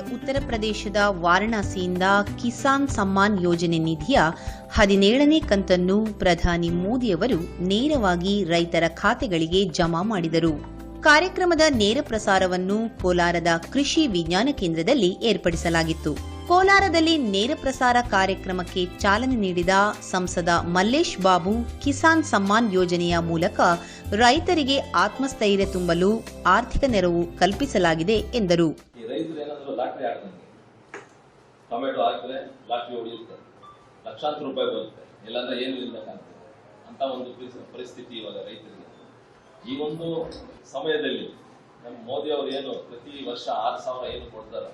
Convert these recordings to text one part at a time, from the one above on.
ಉತ್ತರ ಪ್ರದೇಶದ ವಾರಣಾಸಿಯಿಂದ ಕಿಸಾನ್ ಸಮ್ಮಾನ್ ಯೋಜನೆ ನಿಧಿಯ ಹದಿನೇಳನೇ ಕಂತನ್ನು ಪ್ರಧಾನಿ ಮೋದಿಯವರು ನೇರವಾಗಿ ರೈತರ ಖಾತೆಗಳಿಗೆ ಜಮಾ ಮಾಡಿದರು. ಕಾರ್ಯಕ್ರಮದ ನೇರ ಪ್ರಸಾರವನ್ನು ಕೋಲಾರದ ಕೃಷಿ ವಿಜ್ಞಾನ ಕೇಂದ್ರದಲ್ಲಿ ಏರ್ಪಡಿಸಲಾಗಿತ್ತು. ಕೋಲಾರದಲ್ಲಿ ನೇರ ಪ್ರಸಾರ ಕಾರ್ಯಕ್ರಮಕ್ಕೆ ಚಾಲನೆ ನೀಡಿದ ಸಂಸದ ಮಲ್ಲೇಶ್ ಬಾಬು ಕಿಸಾನ್ ಸಮ್ಮಾನ್ ಯೋಜನೆಯ ಮೂಲಕ ರೈತರಿಗೆ ಆತ್ಮಸ್ಥೈರ್ಯ ತುಂಬಲು ಆರ್ಥಿಕ ನೆರವು ಕಲ್ಪಿಸಲಾಗಿದೆ ಎಂದರು. ರೈತರು ಏನಾದ್ರು ಲಾಟ್ರಿ ಆಡ್ದಂಗೆ, ಟೊಮೆಟೊ ಹಾಕಿದ್ರೆ ಲಾಟ್ರಿ ಹೊಡೆಯುತ್ತೆ ಲಕ್ಷಾಂತರ ರೂಪಾಯಿ ಬರುತ್ತೆ, ಇಲ್ಲಾಂದ್ರೆ ಏನು ಇಲ್ಲ ಕಾಣ್ತದೆ. ಅಂತ ಒಂದು ಪರಿಸ್ಥಿತಿ ಇವಾಗ ರೈತರಿಗೆ. ಈ ಒಂದು ಸಮಯದಲ್ಲಿ ನಮ್ಮ ಮೋದಿ ಅವರು ಏನು ಪ್ರತಿ ವರ್ಷ ಆರು ಸಾವಿರ ಏನು ಕೊಡ್ತಾರ?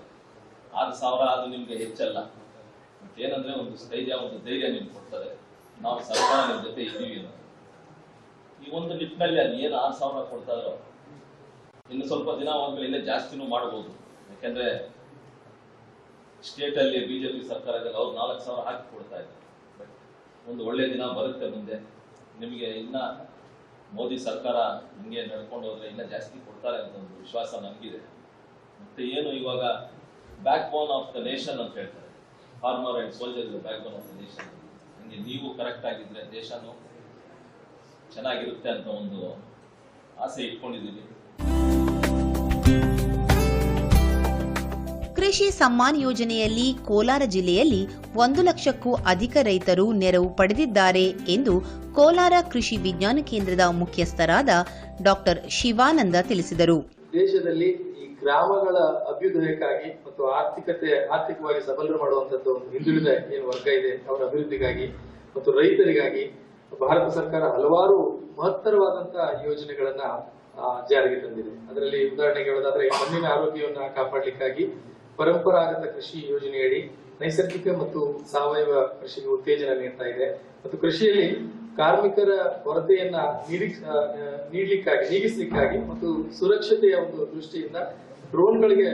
ಆರು ಸಾವಿರ ಅದು ನಿಮ್ಗೆ ಹೆಚ್ಚಲ್ಲ. ಏನಂದ್ರೆ ಒಂದು ಸ್ಥೈರ್ಯ, ಒಂದು ಧೈರ್ಯ ನಿಮ್ಗೆ ಕೊಡ್ತಾರೆ. ನಾವು ಸರ್ಕಾರ ನಿಮ್ ಜೊತೆ ಇದ್ದೀವಿ ಅಂತ. ಈ ಒಂದು ನಿಟ್ಟಿನಲ್ಲಿ ಅದು ಏನು ಆರು ಸಾವಿರ ಕೊಡ್ತಾರೋ, ಇನ್ನು ಸ್ವಲ್ಪ ದಿನ ಹೋದ್ಮೇಲೆ ಇನ್ನೂ ಜಾಸ್ತಿನೂ ಮಾಡ್ಬೋದು. ಯಾಕೆಂದ್ರೆ ಸ್ಟೇಟ್ ಅಲ್ಲಿ ಬಿಜೆಪಿ ಸರ್ಕಾರ ಅವ್ರು ನಾಲ್ಕು ಸಾವಿರ ಹಾಕಿ ಕೊಡ್ತಾ ಇದ್ದಾರೆ ಒಂದು ಒಳ್ಳೆ ದಿನ ಬರುತ್ತೆ ಮುಂದೆ. ನಿಮಗೆ ಇನ್ನ ಮೋದಿ ಸರ್ಕಾರ ಹಿಂಗೆ ನಡ್ಕೊಂಡು ಹೋದ್ರೆ ಇನ್ನ ಜಾಸ್ತಿ ಕೊಡ್ತಾರೆ ಅಂತ ಒಂದು ವಿಶ್ವಾಸ ನಮಗಿದೆ. ಮತ್ತೆ ಏನು ಇವಾಗ backbone of the nation ಅಂತ ಹೇಳ್ತಾರೆ. Farmer and soldier backbone of the nation ಹಂಗೆ ನೀವು ಕರೆಕ್ಟ್ ಆಗಿದ್ರೆ ದೇಶನೂ ಚೆನ್ನಾಗಿರುತ್ತೆ ಅಂತ ಒಂದು ಆಸೆ ಇಟ್ಕೊಂಡಿದ್ದೀವಿ ಕೃಷಿ ಸಮ್ಮಾನ್ ಯೋಜನೆಯಲ್ಲಿ ಕೋಲಾರ ಜಿಲ್ಲೆಯಲ್ಲಿ ಒಂದು ಲಕ್ಷಕ್ಕೂ ಅಧಿಕ ರೈತರು ನೆರವು ಪಡೆದಿದ್ದಾರೆ ಎಂದು ಕೋಲಾರ ಕೃಷಿ ವಿಜ್ಞಾನ ಕೇಂದ್ರದ ಮುಖ್ಯಸ್ಥರಾದ ಡಾಕ್ಟರ್ ಶಿವಾನಂದ ತಿಳಿಸಿದರು. ದೇಶದಲ್ಲಿ ಈ ಗ್ರಾಮಗಳ ಅಭ್ಯುದಯಕ್ಕಾಗಿ ಮತ್ತು ಆರ್ಥಿಕತೆ, ಆರ್ಥಿಕವಾಗಿ ಸಬಲರು ಮಾಡುವಂತದ್ದು ಹಿಂದುಳಿದ ಏನು ವರ್ಗ ಇದೆ, ಅವರ ಅಭಿವೃದ್ಧಿಗಾಗಿ ಮತ್ತು ರೈತರಿಗಾಗಿ ಭಾರತ ಸರ್ಕಾರ ಹಲವಾರು ಮಹತ್ತರವಾದಂತಹ ಯೋಜನೆಗಳನ್ನ ಜಾರಿಗೆ ತಂದಿದೆ. ಅದರಲ್ಲಿ ಉದಾಹರಣೆಗೆ ಹೇಳೋದಾದ್ರೆ ಮಣ್ಣಿನ ಆರೋಗ್ಯವನ್ನ ಕಾಪಾಡಲಿಕ್ಕಾಗಿ ಪರಂಪರಾಗತ ಕೃಷಿ ಯೋಜನೆಯಡಿ ನೈಸರ್ಗಿಕ ಮತ್ತು ಸಾವಯವ ಕೃಷಿಗೆ ಉತ್ತೇಜನ ನೀಡ್ತಾ ಇದೆ. ಮತ್ತು ಕೃಷಿಯಲ್ಲಿ ಕಾರ್ಮಿಕರ ಕೊರತೆಯನ್ನ ನೀಡಲಿಕ್ಕಾಗಿ, ನೀಗಿಸ್ಲಿಕ್ಕಾಗಿ ಮತ್ತು ಸುರಕ್ಷತೆಯ ಒಂದು ದೃಷ್ಟಿಯಿಂದ ಡ್ರೋನ್ಗಳಿಗೆ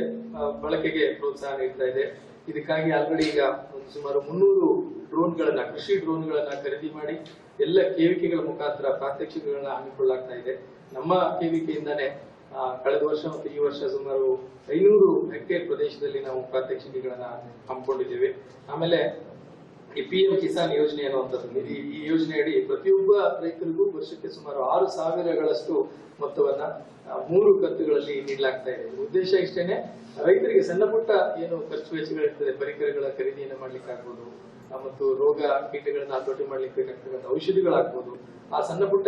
ಬಳಕೆಗೆ ಪ್ರೋತ್ಸಾಹ ನೀಡ್ತಾ ಇದೆ. ಇದಕ್ಕಾಗಿ ಆಲ್ರೆಡಿ ಈಗ ಒಂದು ಸುಮಾರು ಮುನ್ನೂರು ಡ್ರೋನ್ಗಳನ್ನ, ಕೃಷಿ ಡ್ರೋನ್ಗಳನ್ನ ಖರೀದಿ ಮಾಡಿ ಎಲ್ಲ ಕೆವಿಕೆಗಳ ಮುಖಾಂತರ ಪ್ರಾತ್ಯಕ್ಷಿಕೆಗಳನ್ನ ಹಮ್ಮಿಕೊಳ್ಳಲಾಗ್ತಾ ಇದೆ. ನಮ್ಮ ಕೇವಿಕೆಯಿಂದಾನೇ ಕಳೆದ ವರ್ಷ ಮತ್ತು ಈ ವರ್ಷ ಸುಮಾರು ಐನೂರು ಹೆಕ್ಟೇರ್ ಪ್ರದೇಶದಲ್ಲಿ ನಾವು ಪ್ರಾತ್ಯಕ್ಷಿಕೆಗಳನ್ನ ಹಮ್ಮಿಕೊಂಡಿದ್ದೇವೆ. ಆಮೇಲೆ ಈ ಪಿ ಎಂ ಕಿಸಾನ್ ಯೋಜನೆ ಅನ್ನುವಂಥದ್ದು. ಈ ಈ ಯೋಜನೆಯಡಿ ಪ್ರತಿಯೊಬ್ಬ ರೈತರಿಗೂ ವರ್ಷಕ್ಕೆ ಸುಮಾರು ಆರು ಸಾವಿರಗಳಷ್ಟು ಮೊತ್ತವನ್ನ ಮೂರು ಕಂತುಗಳಲ್ಲಿ ನೀಡಲಾಗ್ತಾ ಇದೆ. ಉದ್ದೇಶ ಇಷ್ಟೇನೆ, ರೈತರಿಗೆ ಸಣ್ಣ ಪುಟ್ಟ ಏನು ಖರ್ಚು ವೆಚ್ಚಗಳಿರ್ತದೆ, ಪರಿಕರಗಳ ಖರೀದಿಯನ್ನು ಮಾಡ್ಲಿಕ್ಕೆ ಆಗ್ಬೋದು ಮತ್ತು ರೋಗ ಕೀಟಗಳನ್ನ ಹತೋಟಿ ಮಾಡ್ಲಿಕ್ಕೆ ಬೇಕಾಗ್ತಕ್ಕಂಥ ಔಷಧಿಗಳಾಗ್ಬೋದು, ಆ ಸಣ್ಣ ಪುಟ್ಟ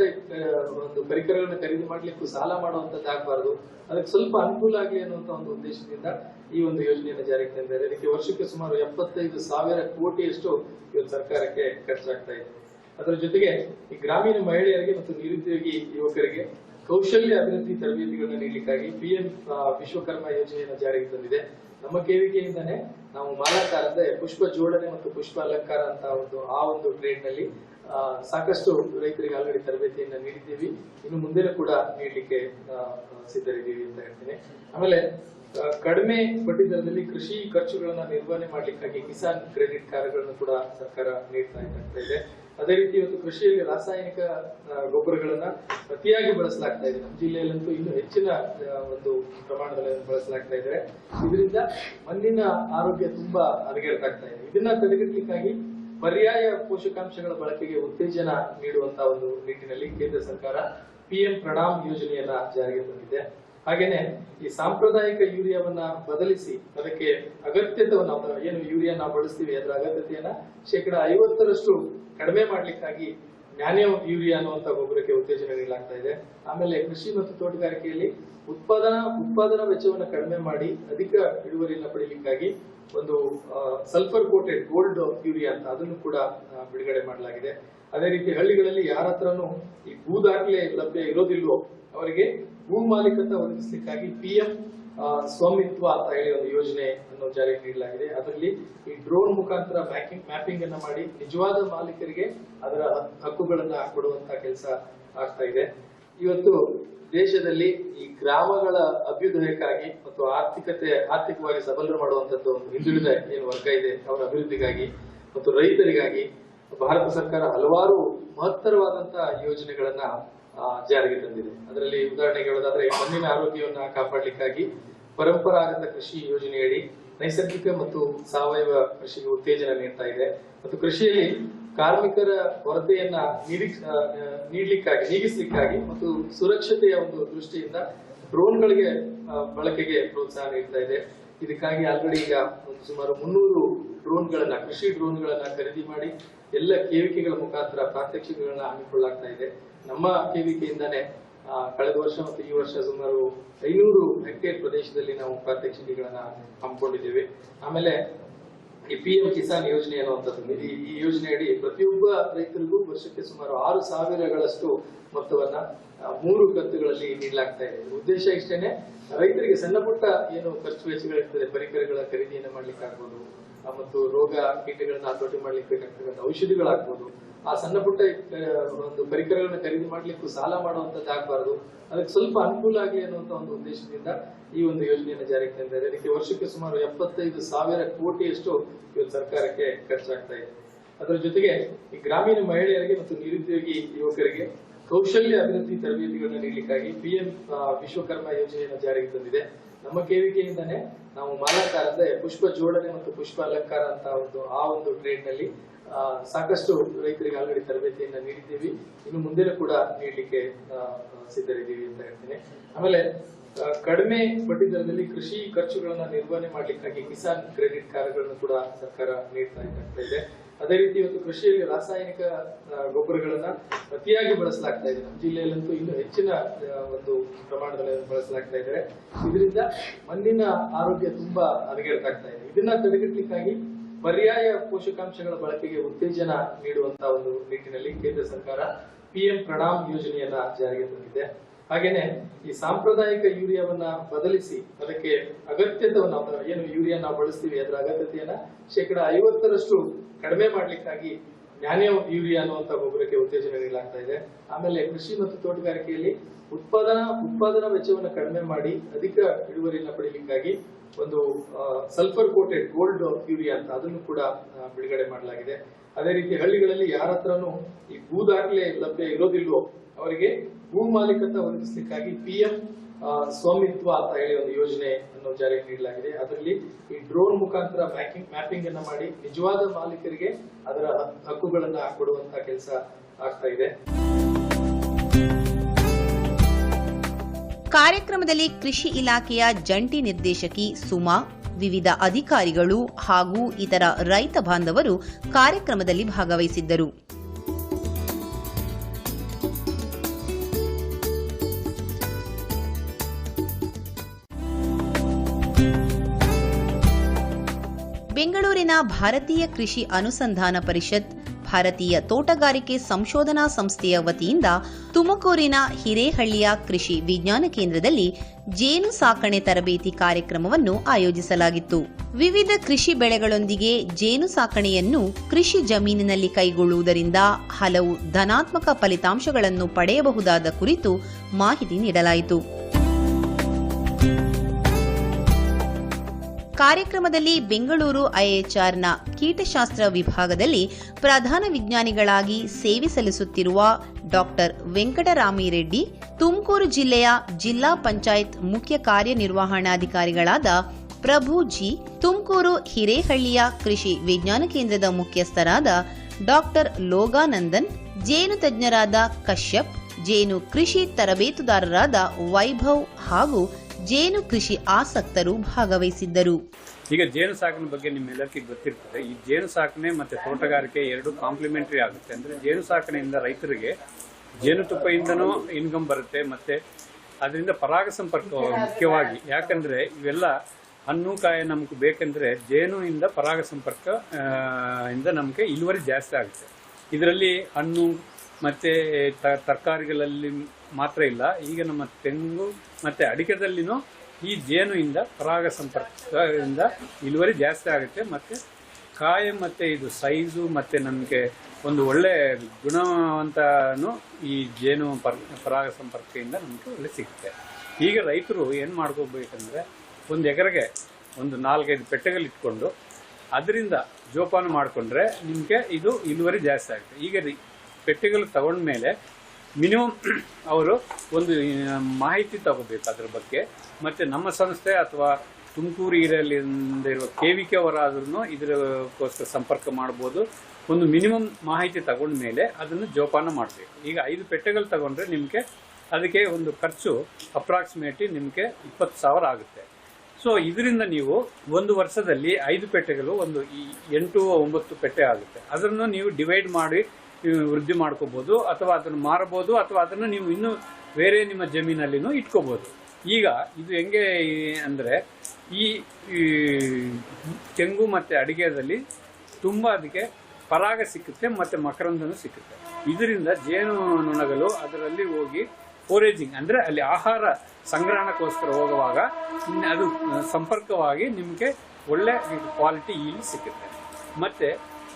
ಒಂದು ಪರಿಕರಗಳನ್ನ ಖರೀದಿ ಮಾಡ್ಲಿಕ್ಕೂ ಸಾಲ ಮಾಡುವಂತದ್ದು ಅದಕ್ಕೆ ಸ್ವಲ್ಪ ಅನುಕೂಲ ಆಗಲಿ ಅನ್ನುವಂತ ಒಂದು ಉದ್ದೇಶದಿಂದ ಈ ಒಂದು ಯೋಜನೆಯನ್ನು ಜಾರಿಗೆ ತಂದಿದ್ದಾರೆ ಇದಕ್ಕೆ ವರ್ಷಕ್ಕೆ ಸುಮಾರು ಎಪ್ಪತ್ತೈದು ಸಾವಿರ ಕೋಟಿಯಷ್ಟು ಇವತ್ತು ಸರ್ಕಾರಕ್ಕೆ ಖರ್ಚಾಗ್ತಾ ಇದೆ. ಅದರ ಜೊತೆಗೆ ಈ ಗ್ರಾಮೀಣ ಮಹಿಳೆಯರಿಗೆ ಮತ್ತು ನಿರುದ್ಯೋಗಿ ಯುವಕರಿಗೆ ಕೌಶಲ್ಯ ಅಭಿವೃದ್ಧಿ ತರಬೇತಿಗಳನ್ನ ನೀಡಲಿಕ್ಕಾಗಿ ಪಿ ಎಂ ವಿಶ್ವಕರ್ಮ ಯೋಜನೆಯನ್ನು ಜಾರಿಗೆ ತಂದಿದೆ. ನಮ್ಮ ಕೇಳಿಕೆಯಿಂದಾನೆ ನಾವು ಮಾಲಾಕಾರ ಅಂದ್ರೆ ಪುಷ್ಪ ಜೋಡಣೆ ಮತ್ತು ಪುಷ್ಪ ಅಲಂಕಾರ ಅಂತ ಒಂದು ಆ ಒಂದು ಟ್ರೇಡ್ನಲ್ಲಿ ಸಾಕಷ್ಟು ರೈತರಿಗೆ ಆಲ್ರೆಡಿ ತರಬೇತಿಯನ್ನ ನೀಡಿದ್ದೀವಿ. ಇನ್ನು ಮುಂದೆನೂ ಕೂಡ ನೀಡಲಿಕ್ಕೆ ಸಿದ್ಧರಿದ್ದೀವಿ ಅಂತ ಹೇಳ್ತೀನಿ. ಆಮೇಲೆ ಕಡಿಮೆ ಬಡ್ಡಿ ದರದಲ್ಲಿ ಕೃಷಿ ಖರ್ಚುಗಳನ್ನ ನಿರ್ವಹಣೆ ಮಾಡ್ಲಿಕ್ಕಾಗಿ ಕಿಸಾನ್ ಕ್ರೆಡಿಟ್ ಕಾರ್ಡ್ಗಳನ್ನು ಕೂಡ ಸರ್ಕಾರ ನೀಡ್ತಾ ಇದೆ. ಅದೇ ರೀತಿ ಇವತ್ತು ಕೃಷಿಯಲ್ಲಿ ರಾಸಾಯನಿಕ ಗೊಬ್ಬರಗಳನ್ನ ಅತಿಯಾಗಿ ಬಳಸಲಾಗ್ತಾ ಇದೆ. ನಮ್ಮ ಜಿಲ್ಲೆಯಲ್ಲಂತೂ ಇನ್ನೂ ಹೆಚ್ಚಿನ ಒಂದು ಪ್ರಮಾಣದಲ್ಲಿ ಬಳಸಲಾಗ್ತಾ ಇದೆ. ಇದರಿಂದ ಮಣ್ಣಿನ ಆರೋಗ್ಯ ತುಂಬಾ ಹದಗೆಡ್ತಾಗ್ತಾ ಇದೆ. ಇದನ್ನ ತಡೆಗಟ್ಟಲಿಕ್ಕಾಗಿ ಪರ್ಯಾಯ ಪೋಷಕಾಂಶಗಳ ಬಳಕೆಗೆ ಉತ್ತೇಜನ ನೀಡುವಂತ ಒಂದು ನಿಟ್ಟಿನಲ್ಲಿ ಕೇಂದ್ರ ಸರ್ಕಾರ ಪಿಎಂ ಪ್ರಣಾಮ್ ಯೋಜನೆಯನ್ನ ಜಾರಿಗೆ ತಂದಿದೆ. ಹಾಗೇನೆ ಈ ಸಾಂಪ್ರದಾಯಿಕ ಯೂರಿಯಾವನ್ನ ಬದಲಿಸಿ ಅದಕ್ಕೆ ಅಗತ್ಯತೆಯನ್ನು ಏನು ಯೂರಿಯಾ ನಾವು ಬಳಸ್ತೀವಿ, ಅದರ ಅಗತ್ಯತೆಯನ್ನ ಶೇಕಡ ಐವತ್ತರಷ್ಟು ಕಡಿಮೆ ಮಾಡ್ಲಿಕ್ಕಾಗಿ ನ್ಯಾನೋ ಯೂರಿಯಾ ಅನ್ನುವಂತ ಗೊಬ್ಬರಕ್ಕೆ ಉತ್ತೇಜನ ನೀಡಲಾಗ್ತಾ ಇದೆ. ಆಮೇಲೆ ಕೃಷಿ ಮತ್ತು ತೋಟಗಾರಿಕೆಯಲ್ಲಿ ಉತ್ಪಾದನಾ ಉತ್ಪಾದನಾ ವೆಚ್ಚವನ್ನು ಕಡಿಮೆ ಮಾಡಿ ಅಧಿಕ ಇಳುವರಿಯನ್ನು ಪಡೆಯಲಿಕ್ಕಾಗಿ ಒಂದು ಸಲ್ಫರ್ ಕೋಟೆಡ್ ಗೋಲ್ಡ್ ಯೂರಿಯಾ ಅಂತ ಅದನ್ನು ಕೂಡ ಬಿಡುಗಡೆ ಮಾಡಲಾಗಿದೆ. ಅದೇ ರೀತಿ ಹಳ್ಳಿಗಳಲ್ಲಿ ಯಾರ ಹತ್ರನೂ ಈ ಭೂ ದಾಖಲೆ ಲಭ್ಯ ಇರೋದಿಲ್ವೋ ಅವರಿಗೆ ಭೂ ಮಾಲೀಕತ್ವ ಒದಗಿಸಲಿಕ್ಕಾಗಿ ಪಿ ಎಂ ಸ್ವಾಮಿತ್ವ ಅಂತ ಹೇಳಿ ಒಂದು ಯೋಜನೆ ಅನ್ನು ಜಾರಿಗೆ ನೀಡಲಾಗಿದೆ. ಅದರಲ್ಲಿ ಈ ಡ್ರೋನ್ ಮುಖಾಂತರ ಮ್ಯಾಪಿಂಗ್ ಮ್ಯಾಪಿಂಗ್ ಅನ್ನ ಮಾಡಿ ನಿಜವಾದ ಮಾಲೀಕರಿಗೆ ಅದರ ಹಕ್- ಹಕ್ಕುಗಳನ್ನ ಕೊಡುವಂತ ಕೆಲಸ ಆಗ್ತಾ ಇದೆ. ಇವತ್ತು ದೇಶದಲ್ಲಿ ಈ ಗ್ರಾಮಗಳ ಅಭ್ಯುದಯಕ್ಕಾಗಿ ಮತ್ತು ಆರ್ಥಿಕತೆ, ಆರ್ಥಿಕವಾಗಿ ಸಬಲರು ಮಾಡುವಂತದ್ದು ಒಂದು ಹಿಂದುಳಿದ ಏನು ವರ್ಗ ಇದೆ, ಅವರ ಅಭಿವೃದ್ಧಿಗಾಗಿ ಮತ್ತು ರೈತರಿಗಾಗಿ ಭಾರತ ಸರ್ಕಾರ ಹಲವಾರು ಮಹತ್ತರವಾದಂತಹ ಯೋಜನೆಗಳನ್ನ ಜಾರಿಗೆ ತಂದಿದೆ. ಅದರಲ್ಲಿ ಉದಾಹರಣೆಗೆ ಹೇಳೋದಾದ್ರೆ, ಮಣ್ಣಿನ ಆರೋಗ್ಯವನ್ನ ಕಾಪಾಡಲಿಕ್ಕಾಗಿ ಪರಂಪರಾಗತ ಕೃಷಿ ಯೋಜನೆಯಡಿ ನೈಸರ್ಗಿಕ ಮತ್ತು ಸಾವಯವ ಕೃಷಿಗೆ ಉತ್ತೇಜನ ನೀಡ್ತಾ ಇದೆ. ಮತ್ತು ಕೃಷಿಯಲ್ಲಿ ಕಾರ್ಮಿಕರ ಕೊರತೆಯನ್ನ ನಿರೀಕ್ಷ ನೀಡ್ಲಿಕ್ಕಾಗಿ, ನೀಗಿಸ್ಲಿಕ್ಕಾಗಿ ಮತ್ತು ಸುರಕ್ಷತೆಯ ಒಂದು ದೃಷ್ಟಿಯಿಂದ ಡ್ರೋನ್ಗಳಿಗೆ ಬಳಕೆಗೆ ಪ್ರೋತ್ಸಾಹ ನೀಡ್ತಾ ಇದೆ. ಇದಕ್ಕಾಗಿ ಆಲ್ರೆಡಿ ಈಗ ಸುಮಾರು ಮುನ್ನೂರು ಡ್ರೋನ್ಗಳನ್ನ, ಕೃಷಿ ಡ್ರೋನ್ಗಳನ್ನ ಖರೀದಿ ಮಾಡಿ ಎಲ್ಲ ಕೇವಿಕೆಗಳ ಮುಖಾಂತರ ಪ್ರಾತ್ಯಕ್ಷಿಕೆಗಳನ್ನ ಹಮ್ಮಿಕೊಳ್ಳಾಗ್ತಾ ಇದೆ. ನಮ್ಮ ಕೇವಿಕೆಯಿಂದಾನೇ ಕಳೆದ ವರ್ಷ ಮತ್ತು ಈ ವರ್ಷ ಸುಮಾರು ಐನೂರು ಹೆಕ್ಟೇರ್ ಪ್ರದೇಶದಲ್ಲಿ ನಾವು ಪ್ರಾತ್ಯಕ್ಷಿಕೆಗಳನ್ನ ಹಮ್ಮಿಕೊಂಡಿದ್ದೇವೆ. ಆಮೇಲೆ ಈ ಪಿ ಎಂ ಕಿಸಾನ್ ಯೋಜನೆ ಅನ್ನುವಂಥದ್ದು, ಈ ಈ ಯೋಜನೆಯಡಿ ಪ್ರತಿಯೊಬ್ಬ ರೈತರಿಗೂ ವರ್ಷಕ್ಕೆ ಸುಮಾರು ಆರು ಸಾವಿರಗಳಷ್ಟು ಮೊತ್ತವನ್ನ ಮೂರು ಕಂತುಗಳಲ್ಲಿ ನೀಡಲಾಗ್ತಾ ಇದೆ. ಉದ್ದೇಶ ಇಷ್ಟೇನೆ, ರೈತರಿಗೆ ಸಣ್ಣ ಪುಟ್ಟ ಏನು ಖರ್ಚು ವೆಚ್ಚಗಳಿರ್ತದೆ, ಪರಿಕರಗಳ ಖರೀದಿಯನ್ನು ಮಾಡ್ಲಿಕ್ಕೆ ಆಗ್ಬೋದು ಮತ್ತು ರೋಗ ಕೀಟಗಳನ್ನ ಹತೋಟಿ ಮಾಡ್ಲಿಕ್ಕೆ ಬೇಕಾಗ್ತಕ್ಕಂಥ ಔಷಧಿಗಳಾಗ್ಬೋದು, ಆ ಸಣ್ಣ ಪುಟ್ಟ ಒಂದು ಪರಿಕರಗಳನ್ನ ಖರೀದಿ ಮಾಡ್ಲಿಕ್ಕೂ ಸಾಲ ಮಾಡುವಂತದ್ದು ಆಗ್ಬಾರ್ದು. ಅದಕ್ಕೆ ಸ್ವಲ್ಪ ಅನುಕೂಲ ಆಗಲಿ ಅನ್ನುವಂತ ಒಂದು ಉದ್ದೇಶದಿಂದ ಈ ಒಂದು ಯೋಜನೆಯನ್ನು ಜಾರಿಗೆ ತಂದಿದ್ದಾರೆ ಇದಕ್ಕೆ ವರ್ಷಕ್ಕೆ ಸುಮಾರು ಎಪ್ಪತ್ತೈದು ಸಾವಿರ ಕೋಟಿಯಷ್ಟು ಇವತ್ತು ಸರ್ಕಾರಕ್ಕೆ ಖರ್ಚಾಗ್ತಾ ಇದೆ. ಅದರ ಜೊತೆಗೆ ಈ ಗ್ರಾಮೀಣ ಮಹಿಳೆಯರಿಗೆ ಮತ್ತು ನಿರುದ್ಯೋಗಿ ಯುವಕರಿಗೆ ಕೌಶಲ್ಯ ಅಭಿವೃದ್ಧಿ ತರಬೇತಿಗಳನ್ನ ನೀಡಲಿಕ್ಕಾಗಿ ಪಿ ಎಂ ವಿಶ್ವಕರ್ಮ ಯೋಜನೆಯನ್ನು ಜಾರಿಗೆ ತಂದಿದೆ. ನಮ್ಮ ಕೇವಿಕೆಯಿಂದಾನೆ ನಾವು ಮಾಲಕಾರ ಅಂದ್ರೆ ಪುಷ್ಪ ಜೋಡಣೆ ಮತ್ತು ಪುಷ್ಪ ಅಲಂಕಾರ ಅಂತ ಒಂದು ಆ ಒಂದು ಟ್ರೇಡ್ನಲ್ಲಿ ಸಾಕಷ್ಟು ರೈತರಿಗೆ ಆಲ್ರೆಡಿ ತರಬೇತಿಯನ್ನ ನೀಡಿದ್ದೀವಿ. ಇನ್ನು ಮುಂದೆನೂ ಕೂಡ ನೀಡಲಿಕ್ಕೆ ಸಿದ್ಧರಿದ್ದೀವಿ ಅಂತ ಹೇಳ್ತೀನಿ. ಆಮೇಲೆ ಕಡಿಮೆ ಬಡ್ಡಿ ದರದಲ್ಲಿ ಕೃಷಿ ಖರ್ಚುಗಳನ್ನ ನಿರ್ವಹಣೆ ಮಾಡ್ಲಿಕ್ಕಾಗಿ ಕಿಸಾನ್ ಕ್ರೆಡಿಟ್ ಕಾರ್ಡ್ಗಳನ್ನು ಕೂಡ ಸರ್ಕಾರ ನೀಡ್ತಾ ಇದೆ ಅದೇ ರೀತಿ ಇವತ್ತು ಕೃಷಿಯಲ್ಲಿ ರಾಸಾಯನಿಕ ಗೊಬ್ಬರಗಳನ್ನ ಅತಿಯಾಗಿ ಬಳಸಲಾಗ್ತಾ ಇದೆ. ನಮ್ಮ ಜಿಲ್ಲೆಯಲ್ಲಂತೂ ಇನ್ನು ಹೆಚ್ಚಿನ ಒಂದು ಪ್ರಮಾಣದಲ್ಲಿ ಬಳಸಲಾಗ್ತಾ ಇದ್ದಾರೆ ಇದರಿಂದ ಮಣ್ಣಿನ ಆರೋಗ್ಯ ತುಂಬಾ ಹದಗೆಡ್ತಾಗ್ತಾ ಇದೆ. ಇದನ್ನ ತಡೆಗಟ್ಟಲಿಕ್ಕಾಗಿ ಪರ್ಯಾಯ ಪೋಷಕಾಂಶಗಳ ಬಳಕೆಗೆ ಉತ್ತೇಜನ ನೀಡುವಂತ ಒಂದು ನಿಟ್ಟಿನಲ್ಲಿ ಕೇಂದ್ರ ಸರ್ಕಾರ ಪಿಎಂ ಪ್ರಣಾಮ್ ಯೋಜನೆಯನ್ನ ಜಾರಿಗೆ ತಂದಿದೆ. ಹಾಗೇನೆ ಈ ಸಾಂಪ್ರದಾಯಿಕ ಯೂರಿಯಾವನ್ನ ಬದಲಿಸಿ ಅದಕ್ಕೆ ಅಗತ್ಯತವನ್ನ ಏನು ಯೂರಿಯಾ ನಾವು ಬಳಸ್ತೀವಿ, ಅದರ ಅಗತ್ಯತೆಯನ್ನ ಶೇಕಡ ಐವತ್ತರಷ್ಟು ಕಡಿಮೆ ಮಾಡ್ಲಿಕ್ಕಾಗಿ ನ್ಯಾನೋ ಯೂರಿಯಾ ಅನ್ನುವಂತ ಗೊಬ್ಬರಕ್ಕೆ ಉತ್ತೇಜನ ನೀಡಲಾಗ್ತಾ ಇದೆ. ಆಮೇಲೆ ಕೃಷಿ ಮತ್ತು ತೋಟಗಾರಿಕೆಯಲ್ಲಿ ಉತ್ಪಾದನಾ ಉತ್ಪಾದನಾ ವೆಚ್ಚವನ್ನು ಕಡಿಮೆ ಮಾಡಿ ಅಧಿಕ ಇಳುವರಿಯನ್ನ ಪಡೆಯಲಿಕ್ಕಾಗಿ ಒಂದು ಸಲ್ಫರ್ ಕೋಟೆಡ್ ಗೋಲ್ಡ್ ಯೂರಿಯಾ ಅಂತ ಅದನ್ನು ಕೂಡ ಬಿಡುಗಡೆ ಮಾಡಲಾಗಿದೆ. ಅದೇ ರೀತಿ ಹಳ್ಳಿಗಳಲ್ಲಿ ಯಾರ ಹತ್ರನೂ ಈ ಭೂ ದಾಖಲೆ ಲಭ್ಯ ಇರೋದಿಲ್ವೋ, ಅವರಿಗೆ ಭೂ ಮಾಲೀಕತ್ವ ಒದಗಿಸಲಿಕ್ಕಾಗಿ ಪಿ ಎಂ ಸ್ವಾಮಿತ್ವ ಅಂತ ಹೇಳಿ ಒಂದು ಯೋಜನೆ ಅನ್ನು ಜಾರಿಗೆ ನೀಡಲಾಗಿದೆ. ಅದರಲ್ಲಿ ಈ ಡ್ರೋನ್ ಮುಖಾಂತರ ಮ್ಯಾಪಿಂಗ್ ಮ್ಯಾಪಿಂಗ್ ಅನ್ನ ಮಾಡಿ ನಿಜವಾದ ಮಾಲೀಕರಿಗೆ ಅದರ ಹಕ್- ಹಕ್ಕುಗಳನ್ನ ಕೊಡುವಂತ ಕೆಲಸ ಆಗ್ತಾ ಇದೆ. ಕಾರ್ಯಕ್ರಮದಲ್ಲಿ ಕೃಷಿ ಇಲಾಖೆಯ ಜಂಟಿ ನಿರ್ದೇಶಕಿ ಸುಮಾ, ವಿವಿಧ ಅಧಿಕಾರಿಗಳು ಹಾಗೂ ಇತರ ರೈತ ಬಾಂಧವರು ಕಾರ್ಯಕ್ರಮದಲ್ಲಿ ಭಾಗವಹಿಸಿದ್ದರು. ಬೆಂಗಳೂರಿನ ಭಾರತೀಯ ಕೃಷಿ ಅನುಸಂಧಾನ ಪರಿಷತ್, ಭಾರತೀಯ ತೋಟಗಾರಿಕೆ ಸಂಶೋಧನಾ ಸಂಸ್ಥೆಯ ವತಿಯಿಂದ ತುಮಕೂರಿನ ಹಿರೇಹಳ್ಳಿಯ ಕೃಷಿ ವಿಜ್ಞಾನ ಕೇಂದ್ರದಲ್ಲಿ ಜೇನು ಸಾಕಣೆ ತರಬೇತಿ ಕಾರ್ಯಕ್ರಮವನ್ನು ಆಯೋಜಿಸಲಾಗಿತ್ತು. ವಿವಿಧ ಕೃಷಿ ಬೆಳೆಗಳೊಂದಿಗೆ ಜೇನು ಸಾಕಣೆಯನ್ನು ಕೃಷಿ ಜಮೀನಿನಲ್ಲಿ ಕೈಗೊಳ್ಳುವುದರಿಂದ ಹಲವು ಧನಾತ್ಮಕ ಫಲಿತಾಂಶಗಳನ್ನು ಪಡೆಯಬಹುದಾದ ಕುರಿತು ಮಾಹಿತಿ ನೀಡಲಾಯಿತು. ಕಾರ್ಯಕ್ರಮದಲ್ಲಿ ಬೆಂಗಳೂರು ಐಎಚ್ಆರ್ನ ಕೀಟಶಾಸ್ತ್ರ ವಿಭಾಗದಲ್ಲಿ ಪ್ರಧಾನ ವಿಜ್ಞಾನಿಗಳಾಗಿ ಸೇವೆ ಸಲ್ಲಿಸುತ್ತಿರುವ ಡಾಕ್ಟರ್ ವೆಂಕಟರಾಮಿರೆಡ್ಡಿ, ತುಮಕೂರು ಜಿಲ್ಲೆಯ ಜಿಲ್ಲಾ ಪಂಚಾಯತ್ ಮುಖ್ಯ ಕಾರ್ಯನಿರ್ವಹಣಾಧಿಕಾರಿಗಳಾದ ಪ್ರಭು ಜಿ, ತುಮಕೂರು ಹಿರೇಹಳ್ಳಿಯ ಕೃಷಿ ವಿಜ್ಞಾನ ಕೇಂದ್ರದ ಮುಖ್ಯಸ್ಥರಾದ ಡಾಕ್ಟರ್ ಲೋಗಾನಂದನ್, ಜೇನು ತಜ್ಞರಾದ ಕಶ್ಯಪ್, ಜೇನು ಕೃಷಿ ತರಬೇತುದಾರರಾದ ವೈಭವ್ ಹಾಗೂ ಜೇನು ಕೃಷಿ ಆಸಕ್ತರು ಭಾಗವಹಿಸಿದ್ದರು. ಈಗ ಜೇನು ಸಾಕಣೆ ಬಗ್ಗೆ ನಿಮ್ಮೆಲ್ಲರಿಗೂ ಗೊತ್ತಿರ್ತದೆ. ಈ ಜೇನು ಸಾಕಣೆ ಮತ್ತೆ ತೋಟಗಾರಿಕೆ ಎರಡು ಕಾಂಪ್ಲಿಮೆಂಟರಿ ಆಗುತ್ತೆ. ಅಂದ್ರೆ ಜೇನು ಸಾಕಣೆಯಿಂದ ರೈತರಿಗೆ ಜೇನುತುಪ್ಪದಿಂದನೂ ಇನ್ಕಮ್ ಬರುತ್ತೆ ಮತ್ತೆ ಅದರಿಂದ ಪರಾಗ ಸಂಪರ್ಕ ಮುಖ್ಯವಾಗಿ. ಯಾಕಂದ್ರೆ ಇವೆಲ್ಲ ಹಣ್ಣು, ಕಾಯಿ ನಮ್ಗೆ ಬೇಕಂದ್ರೆ ಜೇನುವಿಂದ ಪರಾಗ ಸಂಪರ್ಕ ಇಂದ ನಮಗೆ ಇಳುವರಿ ಜಾಸ್ತಿ ಆಗುತ್ತೆ. ಇದರಲ್ಲಿ ಹಣ್ಣು ಮತ್ತೆ ತರಕಾರಿಗಳಲ್ಲಿ ಮಾತ್ರ ಇಲ್ಲ. ಈಗ ನಮ್ಮ ತೆಂಗು ಮತ್ತೆ ಅಡಿಕೆದಲ್ಲಿನೂ ಈ ಜೇನುವಿಂದ ಪರಾಗ ಸಂಪರ್ಕದಿಂದ ಇಳುವರಿ ಜಾಸ್ತಿ ಆಗುತ್ತೆ. ಮತ್ತೆ ಕಾಯಿ ಮತ್ತು ಇದು ಸೈಜು ಮತ್ತೆ ನಮಗೆ ಒಂದು ಒಳ್ಳೆ ಗುಣವಂತನು ಈ ಜೇನು ಪರ್, ಪರಾಗ ಸಂಪರ್ಕದಿಂದ ನಮಗೆ ಒಳ್ಳೆ ಸಿಗುತ್ತೆ. ಈಗ ರೈತರು ಏನು ಮಾಡ್ಕೋಬೇಕಂದ್ರೆ ಒಂದು ಎಕರೆಗೆ ಒಂದು ನಾಲ್ಕೈದು ಪೆಟ್ಟೆಗಳು ಇಟ್ಕೊಂಡು ಅದರಿಂದ ಜೋಪಾನ ಮಾಡಿಕೊಂಡ್ರೆ ನಿಮಗೆ ಇದು ಇಳುವರಿ ಜಾಸ್ತಿ ಆಗುತ್ತೆ. ಈಗ ಪೆಟ್ಟೆಗಳು ಪೆಟ್ಟಿಗೆಗಳು ತಗೊಂಡ್ಮೇಲೆ ಮಿನಿಮಮ್ ಅವರು ಒಂದು ಮಾಹಿತಿ ತಗೋಬೇಕು ಅದ್ರ ಬಗ್ಗೆ. ಮತ್ತು ನಮ್ಮ ಸಂಸ್ಥೆ ಅಥವಾ ತುಮಕೂರು ಇರಲಿಂದಿರುವ ಕೆ ವಿ ಕೆ ಅವರಾದ್ರೂ ಇದಕ್ಕೋಸ್ಕರ ಸಂಪರ್ಕ ಮಾಡ್ಬೋದು. ಒಂದು ಮಿನಿಮಮ್ ಮಾಹಿತಿ ತಗೊಂಡ ಮೇಲೆ ಅದನ್ನು ಜೋಪಾನ ಮಾಡಬೇಕು. ಈಗ ಐದು ಪೆಟ್ಟೆಗಳು ತಗೊಂಡ್ರೆ ನಿಮಗೆ ಅದಕ್ಕೆ ಒಂದು ಖರ್ಚು ಅಪ್ರಾಕ್ಸಿಮೇಟ್ಲಿ ನಿಮಗೆ ಇಪ್ಪತ್ತು ಸಾವಿರ ಆಗುತ್ತೆ. ಸೊ, ಇದರಿಂದ ನೀವು ಒಂದು ವರ್ಷದಲ್ಲಿ ಐದು ಪೆಟ್ಟೆಗಳು ಒಂದು ಈ ಎಂಟು ಒಂಬತ್ತು ಪೆಟ್ಟೆ ಆಗುತ್ತೆ. ಅದನ್ನು ನೀವು ಡಿವೈಡ್ ಮಾಡಿ ವೃದ್ಧಿ ಮಾಡ್ಕೋಬೋದು ಅಥವಾ ಅದನ್ನು ಮಾರಬಹುದು ಅಥವಾ ಅದನ್ನು ನೀವು ಇನ್ನೂ ಬೇರೆ ನಿಮ್ಮ ಜಮೀನಲ್ಲಿನೂ ಇಟ್ಕೋಬೋದು. ಈಗ ಇದು ಹೆಂಗೆ ಅಂದರೆ ಈ ಈ ತೆಂಗು ಮತ್ತು ಅಡಿಗೆದಲ್ಲಿ ತುಂಬ ಅದಕ್ಕೆ ಪರಾಗ ಸಿಕ್ಕುತ್ತೆ ಮತ್ತು ಮಕರಂದನೂ ಸಿಕ್ಕುತ್ತೆ. ಇದರಿಂದ ಜೇನು ನೊಣಗಳು ಅದರಲ್ಲಿ ಹೋಗಿ ಫೋರೇಜಿಂಗ್ ಅಂದರೆ ಅಲ್ಲಿ ಆಹಾರ ಸಂಗ್ರಹಣಕ್ಕೋಸ್ಕರ ಹೋಗುವಾಗ ಅದು ಸಂಪರ್ಕವಾಗಿ ನಿಮಗೆ ಒಳ್ಳೆ ಕ್ವಾಲಿಟಿ ಇಲ್ಲಿ ಸಿಕ್ಕುತ್ತೆ. ಮತ್ತು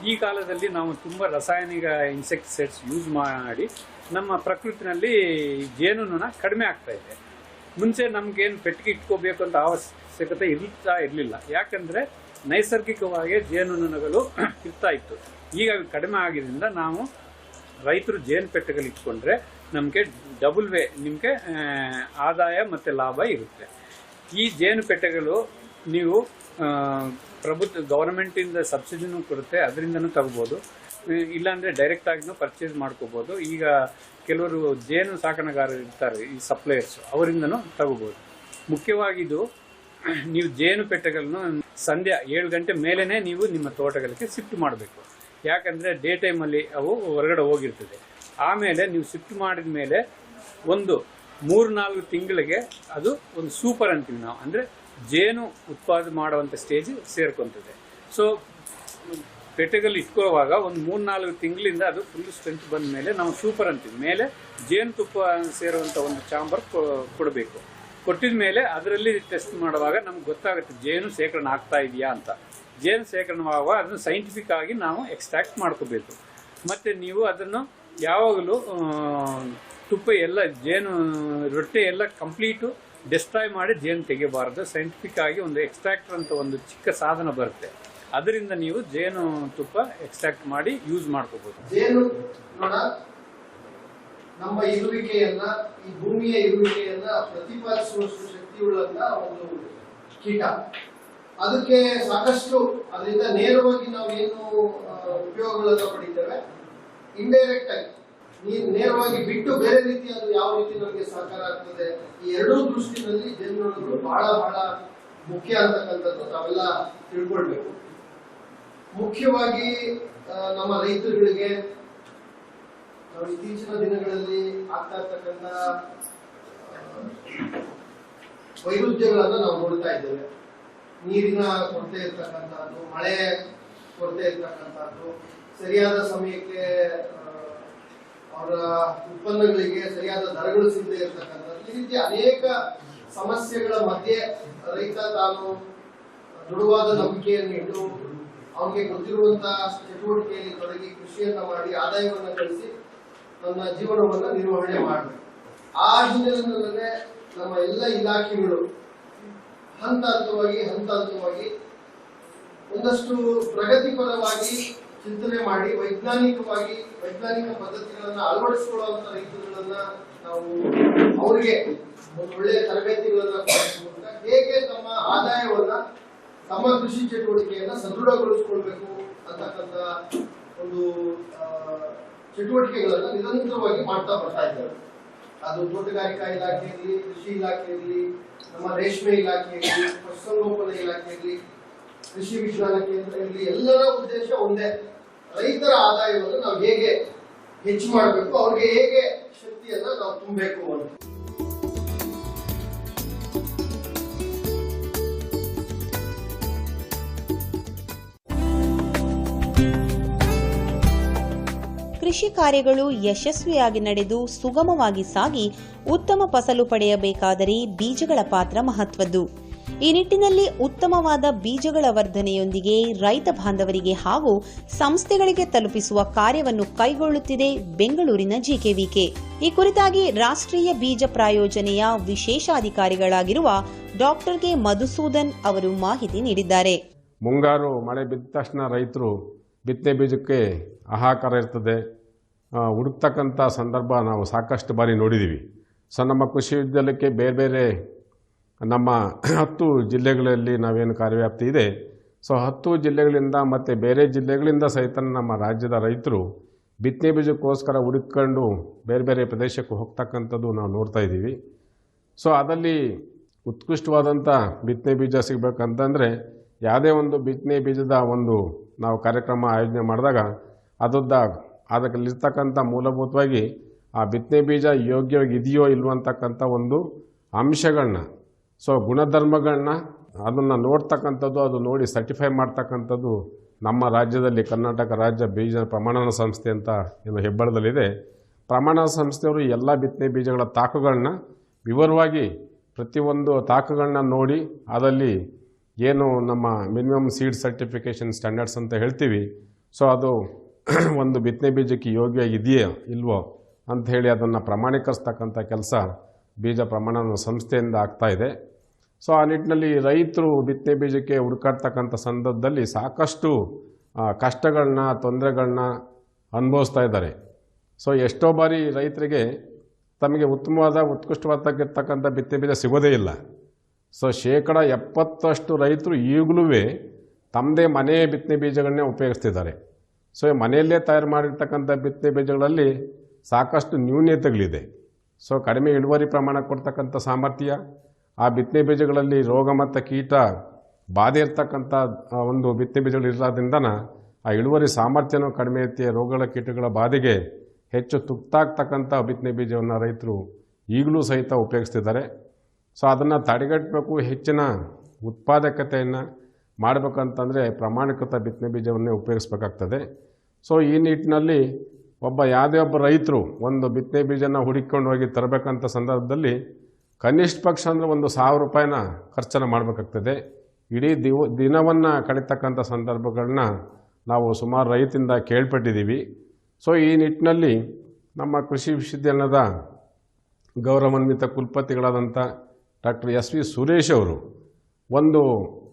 ಈ ಕಾಲದಲ್ಲಿ ನಾವು ತುಂಬ ರಾಸಾಯನಿಕ ಇನ್ಸೆಕ್ಟಿಸೈಡ್ಸ್ ಯೂಸ್ ಮಾಡಿ ನಮ್ಮ ಪ್ರಕೃತಿನಲ್ಲಿ ಜೇನುನೊಣ ಕಡಿಮೆ ಆಗ್ತಾ ಇದೆ. ಮುಂಚೆ ನಮಗೇನು ಪೆಟ್ಟಿಗೆ ಇಟ್ಕೋಬೇಕು ಅಂತ ಅವಶ್ಯಕತೆ ಇರ್ತಾ ಇರಲಿಲ್ಲ. ಯಾಕಂದರೆ ನೈಸರ್ಗಿಕವಾಗಿ ಜೇನುನೊಣಗಳು ಇರ್ತಾ ಇತ್ತು. ಈಗ ಕಡಿಮೆ ಆಗಿದ್ದರಿಂದ ನಾವು ರೈತರು ಜೇನು ಪೆಟ್ಟಿಗೆಗಳು ಇಟ್ಕೊಂಡ್ರೆ ನಮಗೆ ಡಬಲ್ ವೇ ನಿಮಗೆ ಆದಾಯ ಮತ್ತು ಲಾಭ ಇರುತ್ತೆ. ಈ ಜೇನು ಪೆಟ್ಟೆಗಳು ನೀವು ಪ್ರಭುತ್ವ ಗೌರ್ಮೆಂಟಿಂದ ಸಬ್ಸಿಡಿನೂ ಕೊಡುತ್ತೆ, ಅದರಿಂದನೂ ಅಂದ್ರೆ ಇಲ್ಲಾಂದರೆ ಡೈರೆಕ್ಟಾಗಿನೂ ಪರ್ಚೇಸ್ ಮಾಡ್ಕೋಬೋದು. ಈಗ ಕೆಲವರು ಜೇನು ಸಾಕಣೆಗಾರರು ಇರ್ತಾರೆ, ಈ ಸಪ್ಲೈಯರ್ಸ್ ಅವರಿಂದನೂ ತಗೋಬೋದು. ಮುಖ್ಯವಾಗಿದು ನೀವು ಜೇನು ಪೆಟ್ಟೆಗಳನ್ನು ಸಂಧ್ಯಾ ಏಳು ಗಂಟೆ ಮೇಲೇ ನೀವು ನಿಮ್ಮ ತೋಟಗಳಿಗೆ ಶಿಫ್ಟ್ ಮಾಡಬೇಕು. ಯಾಕಂದರೆ ಡೇ ಟೈಮಲ್ಲಿ ಅವು ಹೊರಗಡೆ ಹೋಗಿರ್ತದೆ. ಆಮೇಲೆ ನೀವು ಶಿಫ್ಟ್ ಮಾಡಿದ ಮೇಲೆ ಒಂದು ಮೂರು ನಾಲ್ಕು ತಿಂಗಳಿಗೆ ಅದು ಒಂದು ಸೂಪರ್ ಅಂತೀವಿ ನಾವು. ಅಂದರೆ ಜೇನು ಉತ್ಪಾದನೆ ಮಾಡುವಂಥ ಸ್ಟೇಜ್ ಸೇರ್ಕೊತದೆ. ಸೊ ಪೆಟ್ಟೆಗಲ್ಲಿ ಇಟ್ಕೊಳ್ಳುವಾಗ ಒಂದು ಮೂರು ನಾಲ್ಕು ತಿಂಗಳಿಂದ ಅದು ಫುಲ್ ಸ್ಟ್ರೆಂತ್ ಬಂದ ಮೇಲೆ ನಾವು ಸೂಪರ್ ಅಂತೀವಿ. ಮೇಲೆ ಜೇನುತುಪ್ಪ ಸೇರುವಂಥ ಒಂದು ಚಾಂಬರ್ ಕೊಡಬೇಕು. ಕೊಟ್ಟಿದ ಮೇಲೆ ಅದರಲ್ಲಿ ಟೆಸ್ಟ್ ಮಾಡುವಾಗ ನಮ್ಗೆ ಗೊತ್ತಾಗುತ್ತೆ ಜೇನು ಶೇಖರಣೆ ಆಗ್ತಾ ಇದೆಯಾ ಅಂತ. ಜೇನು ಶೇಖರಣೆ ಆಗುವಾಗ ಅದನ್ನು ಸೈಂಟಿಫಿಕ್ ಆಗಿ ನಾವು ಎಕ್ಸ್ಟ್ರಾಕ್ಟ್ ಮಾಡ್ಕೋಬೇಕು. ಮತ್ತು ನೀವು ಅದನ್ನು ಯಾವಾಗಲೂ ತುಪ್ಪ ಎಲ್ಲ ಜೇನು, ರೊಟ್ಟೆ ಎಲ್ಲ ಕಂಪ್ಲೀಟು ಡೆಸ್ಟ್ರಾಯ್ ಮಾಡಿ ಜೇನು ತೆಗಿಬಾರ್ದು. ಸೈಂಟಿಫಿಕ್ ಆಗಿ ಒಂದು ಎಕ್ಸ್ಟ್ರಾಕ್ಟರ್ ಅಂತ ಒಂದು ಚಿಕ್ಕ ಸಾಧನ ಬರುತ್ತೆ. ಅದರಿಂದ ನೀವು ಜೇನು ತುಪ್ಪ ಎಕ್ಸ್ಟ್ರಾಕ್ಟ್ ಮಾಡಿ ಯೂಸ್ ಮಾಡ್ಕೋಬಹುದು ಜೇನು ನಮ್ಮ ಇರುವಿಕೆಯನ್ನ, ಈ ಭೂಮಿಯ ಇರುವಿಕೆಯನ್ನ ಪ್ರತಿಪಾದಿಸುವಷ್ಟು ಶಕ್ತಿಯುಳ್ಳಂತ ಒಂದು ಕೀಟ. ಅದಕ್ಕೆ ಸಾಕಷ್ಟು ಅದರಿಂದ ನೇರವಾಗಿ ನಾವು ಏನು ಉಪಯೋಗಗಳನ್ನ ಪಡಿತೇವೆ. ಇಂಡೈರೆಕ್ಟ್ ಆಗಿ. ನೀರು ನೇರವಾಗಿ ಬಿಟ್ಟು ಬೇರೆ ರೀತಿ ಅದು ಯಾವ ರೀತಿ ನಮಗೆ ಸಹಕಾರ ಆಗ್ತದೆ, ಈ ಎರಡೂ ದೃಷ್ಟಿನಲ್ಲಿ ಜನರು ಬಹಳ ಬಹಳ ಮುಖ್ಯ ಅಂತಕ್ಕಂಥದ್ದು ತಾವೆಲ್ಲ ತಿಳ್ಕೊಳ್ಬೇಕು. ಮುಖ್ಯವಾಗಿ ನಮ್ಮ ರೈತರುಗಳಿಗೆ ನಾವು ಇತ್ತೀಚಿನ ದಿನಗಳಲ್ಲಿ ಆಗ್ತಾ ಇರ್ತಕ್ಕಂಥ ವೈರುಧ್ಯಗಳನ್ನ ನಾವು ನೋಡ್ತಾ ಇದ್ದೇವೆ. ನೀರಿನ ಕೊರತೆ ಇರ್ತಕ್ಕಂಥದ್ದು, ಮಳೆ ಕೊರತೆ ಇರ್ತಕ್ಕಂಥದ್ದು, ಸರಿಯಾದ ಸಮಯಕ್ಕೆ ಅವರ ಉತ್ಪನ್ನಗಳಿಗೆ ಸರಿಯಾದ ದರಗಳು ಸಿಗದೆ ಇರ್ತಕ್ಕಂಥದ್ದು. ಈ ರೀತಿ ಅನೇಕ ಸಮಸ್ಯೆಗಳ ಮಧ್ಯೆ ರೈತ ತಾನು ದೃಢವಾದ ನಂಬಿಕೆಯನ್ನು ಇಟ್ಟು ಅವನಿಗೆ ಗೊತ್ತಿರುವಂತಹ ಚಟುವಟಿಕೆಯಲ್ಲಿ ತೊಡಗಿ ಕೃಷಿಯನ್ನ ಮಾಡಿ ಆದಾಯವನ್ನು ಗಳಿಸಿ ತನ್ನ ಜೀವನವನ್ನ ನಿರ್ವಹಣೆ ಮಾಡಬೇಕು. ಆ ಹಿನ್ನೆಲೆಯಲ್ಲೇ ನಮ್ಮ ಎಲ್ಲ ಇಲಾಖೆಗಳು ಹಂತ ಹಂತವಾಗಿ ಹಂತ ಹಂತವಾಗಿ ಒಂದಷ್ಟು ಪ್ರಗತಿಪರವಾಗಿ ಚಿಂತನೆ ಮಾಡಿ ವೈಜ್ಞಾನಿಕವಾಗಿ, ವೈಜ್ಞಾನಿಕ ಪದ್ಧತಿಗಳನ್ನ ಅಳವಡಿಸಿಕೊಳ್ಳುವಂತ ರೈತರುಗಳನ್ನ ನಾವು ಅವರಿಗೆ ಒಂದು ಒಳ್ಳೆಯ ತರಬೇತಿಗಳನ್ನ ಹೇಗೆ ತಮ್ಮ ಆದಾಯವನ್ನ ತಮ್ಮ ಕೃಷಿ ಚಟುವಟಿಕೆಯನ್ನ ಸದೃಢಗೊಳಿಸಿಕೊಳ್ಬೇಕು ಅಂತಕ್ಕಂಥ ಒಂದು ಚಟುವಟಿಕೆಗಳನ್ನ ನಿರಂತರವಾಗಿ ಮಾಡ್ತಾ ಬರ್ತಾ ಇದ್ದಾರೆ. ಅದು ತೋಟಗಾರಿಕಾ ಇಲಾಖೆಯಲ್ಲಿ ಕೃಷಿ ಇಲಾಖೆಯಲ್ಲಿ ನಮ್ಮ ರೇಷ್ಮೆ ಇಲಾಖೆಯಲ್ಲಿ ಪಶುಸಂಗೋಪನಾ ಇಲಾಖೆ ಇರಲಿ, ಕೃಷಿ ವಿಜ್ಞಾನ ಕೇಂದ್ರ ಇರಲಿ, ಎಲ್ಲರ ಉದ್ದೇಶ ಒಂದೇ. ರೈತರ ಆದಾಯವನ್ನು ನಾವು ಹೇಗೆ ಹೆಚ್ಚು ಮಾಡಬೇಕು, ಅವ್ರಿಗೆ ಹೇಗೆ ಶಕ್ತಿಯನ್ನ ನಾವು ತುಂಬಬೇಕು ಅಂತ. ಕೃಷಿ ಕಾರ್ಯಗಳು ಯಶಸ್ವಿಯಾಗಿ ನಡೆದು ಸುಗಮವಾಗಿ ಸಾಗಿ ಉತ್ತಮ ಫಸಲು ಪಡೆಯಬೇಕಾದರೆ ಬೀಜಗಳ ಪಾತ್ರ ಮಹತ್ವದ್ದು. ಈ ನಿಟ್ಟಿನಲ್ಲಿ ಉತ್ತಮವಾದ ಬೀಜಗಳ ವರ್ಧನೆಯೊಂದಿಗೆ ರೈತ ಬಾಂಧವರಿಗೆ ಹಾಗೂ ಸಂಸ್ಥೆಗಳಿಗೆ ತಲುಪಿಸುವ ಕಾರ್ಯವನ್ನು ಕೈಗೊಳ್ಳುತ್ತಿದೆ ಬೆಂಗಳೂರಿನ ಜಿಕೆವಿಕೆ. ಈ ಕುರಿತಾಗಿ ರಾಷ್ಟ್ರೀಯ ಬೀಜ ಪ್ರಾಯೋಜನೆಯ ವಿಶೇಷಾಧಿಕಾರಿಗಳಾಗಿರುವ ಡಾಕ್ಟರ್ ಕೆ ಮಧುಸೂದನ್ ಅವರು ಮಾಹಿತಿ ನೀಡಿದ್ದಾರೆ. ಮುಂಗಾರು ಮಳೆ ಬಿದ್ದ ತಕ್ಷಣ ರೈತರು ಬಿತ್ತನೆ ಬೀಜಕ್ಕೆ ಆಹಾಕಾರ ಇರ್ತದೆ. ಹುಡುಕ್ತಕ್ಕಂಥ ಸಂದರ್ಭ ನಾವು ಸಾಕಷ್ಟು ಬಾರಿ ನೋಡಿದ್ದೀವಿ ಸೊ ನಮ್ಮ ಕೃಷಿ ವಿದ್ಯಾಲಯಕ್ಕೆ ಬೇರೆ ಬೇರೆ ನಮ್ಮ ಹತ್ತು ಜಿಲ್ಲೆಗಳಲ್ಲಿ ನಾವೇನು ಕಾರ್ಯವ್ಯಾಪ್ತಿ ಇದೆ. ಸೊ ಹತ್ತು ಜಿಲ್ಲೆಗಳಿಂದ ಮತ್ತು ಬೇರೆ ಜಿಲ್ಲೆಗಳಿಂದ ಸಹಿತ ನಮ್ಮ ರಾಜ್ಯದ ರೈತರು ಬಿತ್ತನೆ ಬೀಜಕ್ಕೋಸ್ಕರ ಹುಡುಕೊಂಡು ಬೇರೆ ಬೇರೆ ಪ್ರದೇಶಕ್ಕೆ ಹೋಗ್ತಕ್ಕಂಥದ್ದು ನಾವು ನೋಡ್ತಾ ಇದ್ದೀವಿ. ಸೊ ಅದರಲ್ಲಿ ಉತ್ಕೃಷ್ಟವಾದಂಥ ಬಿತ್ತನೆ ಬೀಜ ಸಿಗಬೇಕಂತಂದರೆ ಯಾವುದೇ ಒಂದು ಬಿತ್ತನೆ ಬೀಜದ ಒಂದು ನಾವು ಕಾರ್ಯಕ್ರಮ ಆಯೋಜನೆ ಮಾಡಿದಾಗ ಅದರದ್ದ ಅದಕ್ಕಲ್ಲಿರ್ತಕ್ಕಂಥ ಮೂಲಭೂತವಾಗಿ ಆ ಬಿತ್ತನೆ ಬೀಜ ಯೋಗ್ಯವಾಗಿ ಇದೆಯೋ ಇಲ್ವೋ ಅಂತಕ್ಕಂಥ ಒಂದು ಅಂಶಗಳನ್ನ ಸೊ ಗುಣಧರ್ಮಗಳನ್ನ ಅದನ್ನು ನೋಡ್ತಕ್ಕಂಥದ್ದು, ಅದು ನೋಡಿ ಸರ್ಟಿಫೈ ಮಾಡ್ತಕ್ಕಂಥದ್ದು ನಮ್ಮ ರಾಜ್ಯದಲ್ಲಿ ಕರ್ನಾಟಕ ರಾಜ್ಯ ಬೀಜ ಪ್ರಮಾಣನ ಸಂಸ್ಥೆ ಅಂತ ಏನು ಹೆಬ್ಬಳದಲ್ಲಿದೆ. ಪ್ರಮಾಣ ಸಂಸ್ಥೆಯವರು ಎಲ್ಲ ಬಿತ್ತನೆ ಬೀಜಗಳ ತಾಕುಗಳನ್ನ ವಿವರವಾಗಿ ಪ್ರತಿಯೊಂದು ತಾಕುಗಳನ್ನ ನೋಡಿ ಅದರಲ್ಲಿ ಏನು ನಮ್ಮ ಮಿನಿಮಮ್ ಸೀಡ್ ಸರ್ಟಿಫಿಕೇಷನ್ ಸ್ಟ್ಯಾಂಡರ್ಡ್ಸ್ ಅಂತ ಹೇಳ್ತೀವಿ. ಸೊ ಅದು ಒಂದು ಬಿತ್ತನೆ ಬೀಜಕ್ಕೆ ಯೋಗ್ಯ ಇದೆಯಾ ಇಲ್ವೋ ಹೇಳಿ ಅದನ್ನು ಪ್ರಮಾಣೀಕರಿಸ್ತಕ್ಕಂಥ ಕೆಲಸ ಬೀಜ ಪ್ರಮಾಣ ಸಂಸ್ಥೆಯಿಂದ ಆಗ್ತಾ ಇದೆ. ಸೊ ಆ ನಿಟ್ಟಿನಲ್ಲಿ ರೈತರು ಬಿತ್ತನೆ ಬೀಜಕ್ಕೆ ಹುಡುಕಾಡ್ತಕ್ಕಂಥ ಸಂದರ್ಭದಲ್ಲಿ ಸಾಕಷ್ಟು ಕಷ್ಟಗಳನ್ನ, ತೊಂದರೆಗಳನ್ನ ಅನುಭವಿಸ್ತಾ ಇದ್ದಾರೆ. ಸೊ ಎಷ್ಟೋ ಬಾರಿ ರೈತರಿಗೆ ತಮಗೆ ಉತ್ತಮವಾದ ಉತ್ಕೃಷ್ಟವಾದಕ್ಕಿರ್ತಕ್ಕಂಥ ಬಿತ್ತನೆ ಬೀಜ ಸಿಗೋದೇ ಇಲ್ಲ. ಸೊ ಶೇಕಡ ಎಪ್ಪತ್ತಷ್ಟು ರೈತರು ಈಗಲೂ ತಮ್ಮದೇ ಮನೆ ಬಿತ್ತನೆ ಬೀಜಗಳನ್ನೇ ಉಪಯೋಗಿಸ್ತಿದ್ದಾರೆ. ಸೊ ಮನೆಯಲ್ಲೇ ತಯಾರು ಮಾಡಿರ್ತಕ್ಕಂಥ ಬಿತ್ತನೆ ಬೀಜಗಳಲ್ಲಿ ಸಾಕಷ್ಟು ನ್ಯೂನ್ಯತೆಗಳಿದೆ ಸೊ ಕಡಿಮೆ ಇಳುವರಿ ಪ್ರಮಾಣ ಕೊಡ್ತಕ್ಕಂಥ ಸಾಮರ್ಥ್ಯ ಆ ಬಿತ್ತನೆ ಬೀಜಗಳಲ್ಲಿ ರೋಗ ಮತ್ತು ಕೀಟ ಬಾಧೆ ಇರ್ತಕ್ಕಂಥ ಒಂದು ಬಿತ್ತನೆ ಬೀಜಗಳು ಇರೋದ್ರಿಂದ ಆ ಇಳುವರಿ ಸಾಮರ್ಥ್ಯನೂ ಕಡಿಮೆ ಐತಿ ರೋಗಗಳ ಕೀಟಗಳ ಬಾಧೆಗೆ ಹೆಚ್ಚು ತುತ್ತಾಗ್ತಕ್ಕಂಥ ಬಿತ್ತನೆ ಬೀಜವನ್ನು ರೈತರು ಈಗಲೂ ಸಹಿತ ಉಪಯೋಗಿಸ್ತಿದ್ದಾರೆ. ಸೊ ಅದನ್ನು ತಡೆಗಟ್ಟಬೇಕು, ಹೆಚ್ಚಿನ ಉತ್ಪಾದಕತೆಯನ್ನು ಮಾಡಬೇಕಂತಂದರೆ ಪ್ರಮಾಣೀಕೃತ ಬಿತ್ತನೆ ಬೀಜವನ್ನೇ ಉಪಯೋಗಿಸ್ಬೇಕಾಗ್ತದೆ. ಸೊ ಈ ನಿಟ್ಟಿನಲ್ಲಿ ಒಬ್ಬ ಯಾವುದೇ ಒಬ್ಬ ರೈತರು ಒಂದು ಬಿತ್ತನೆ ಬೀಜನ ಹುಡುಕೊಂಡು ಹೋಗಿ ತರಬೇಕಂತ ಸಂದರ್ಭದಲ್ಲಿ ಕನಿಷ್ಠ ಪಕ್ಷ ಅಂದರೆ ಒಂದು ಸಾವಿರ ರೂಪಾಯಿನ ಖರ್ಚನ್ನು ಮಾಡಬೇಕಾಗ್ತದೆ. ಇಡೀ ದಿವ, ದಿನವನ್ನು ಕಳೀತಕ್ಕಂಥ ಸಂದರ್ಭಗಳನ್ನ ನಾವು ಸುಮಾರು ರೈತಿಂದ ಕೇಳ್ಪಟ್ಟಿದ್ದೀವಿ. ಸೊ ಈ ನಿಟ್ಟಿನಲ್ಲಿ ನಮ್ಮ ಕೃಷಿ ವಿಶ್ವವಿದ್ಯಾಲಯದ ಗೌರವಾನ್ವಿತ ಕುಲಪತಿಗಳಾದಂಥ ಡಾಕ್ಟರ್ ಎಸ್ ವಿ ಸುರೇಶ್ ಅವರು ಒಂದು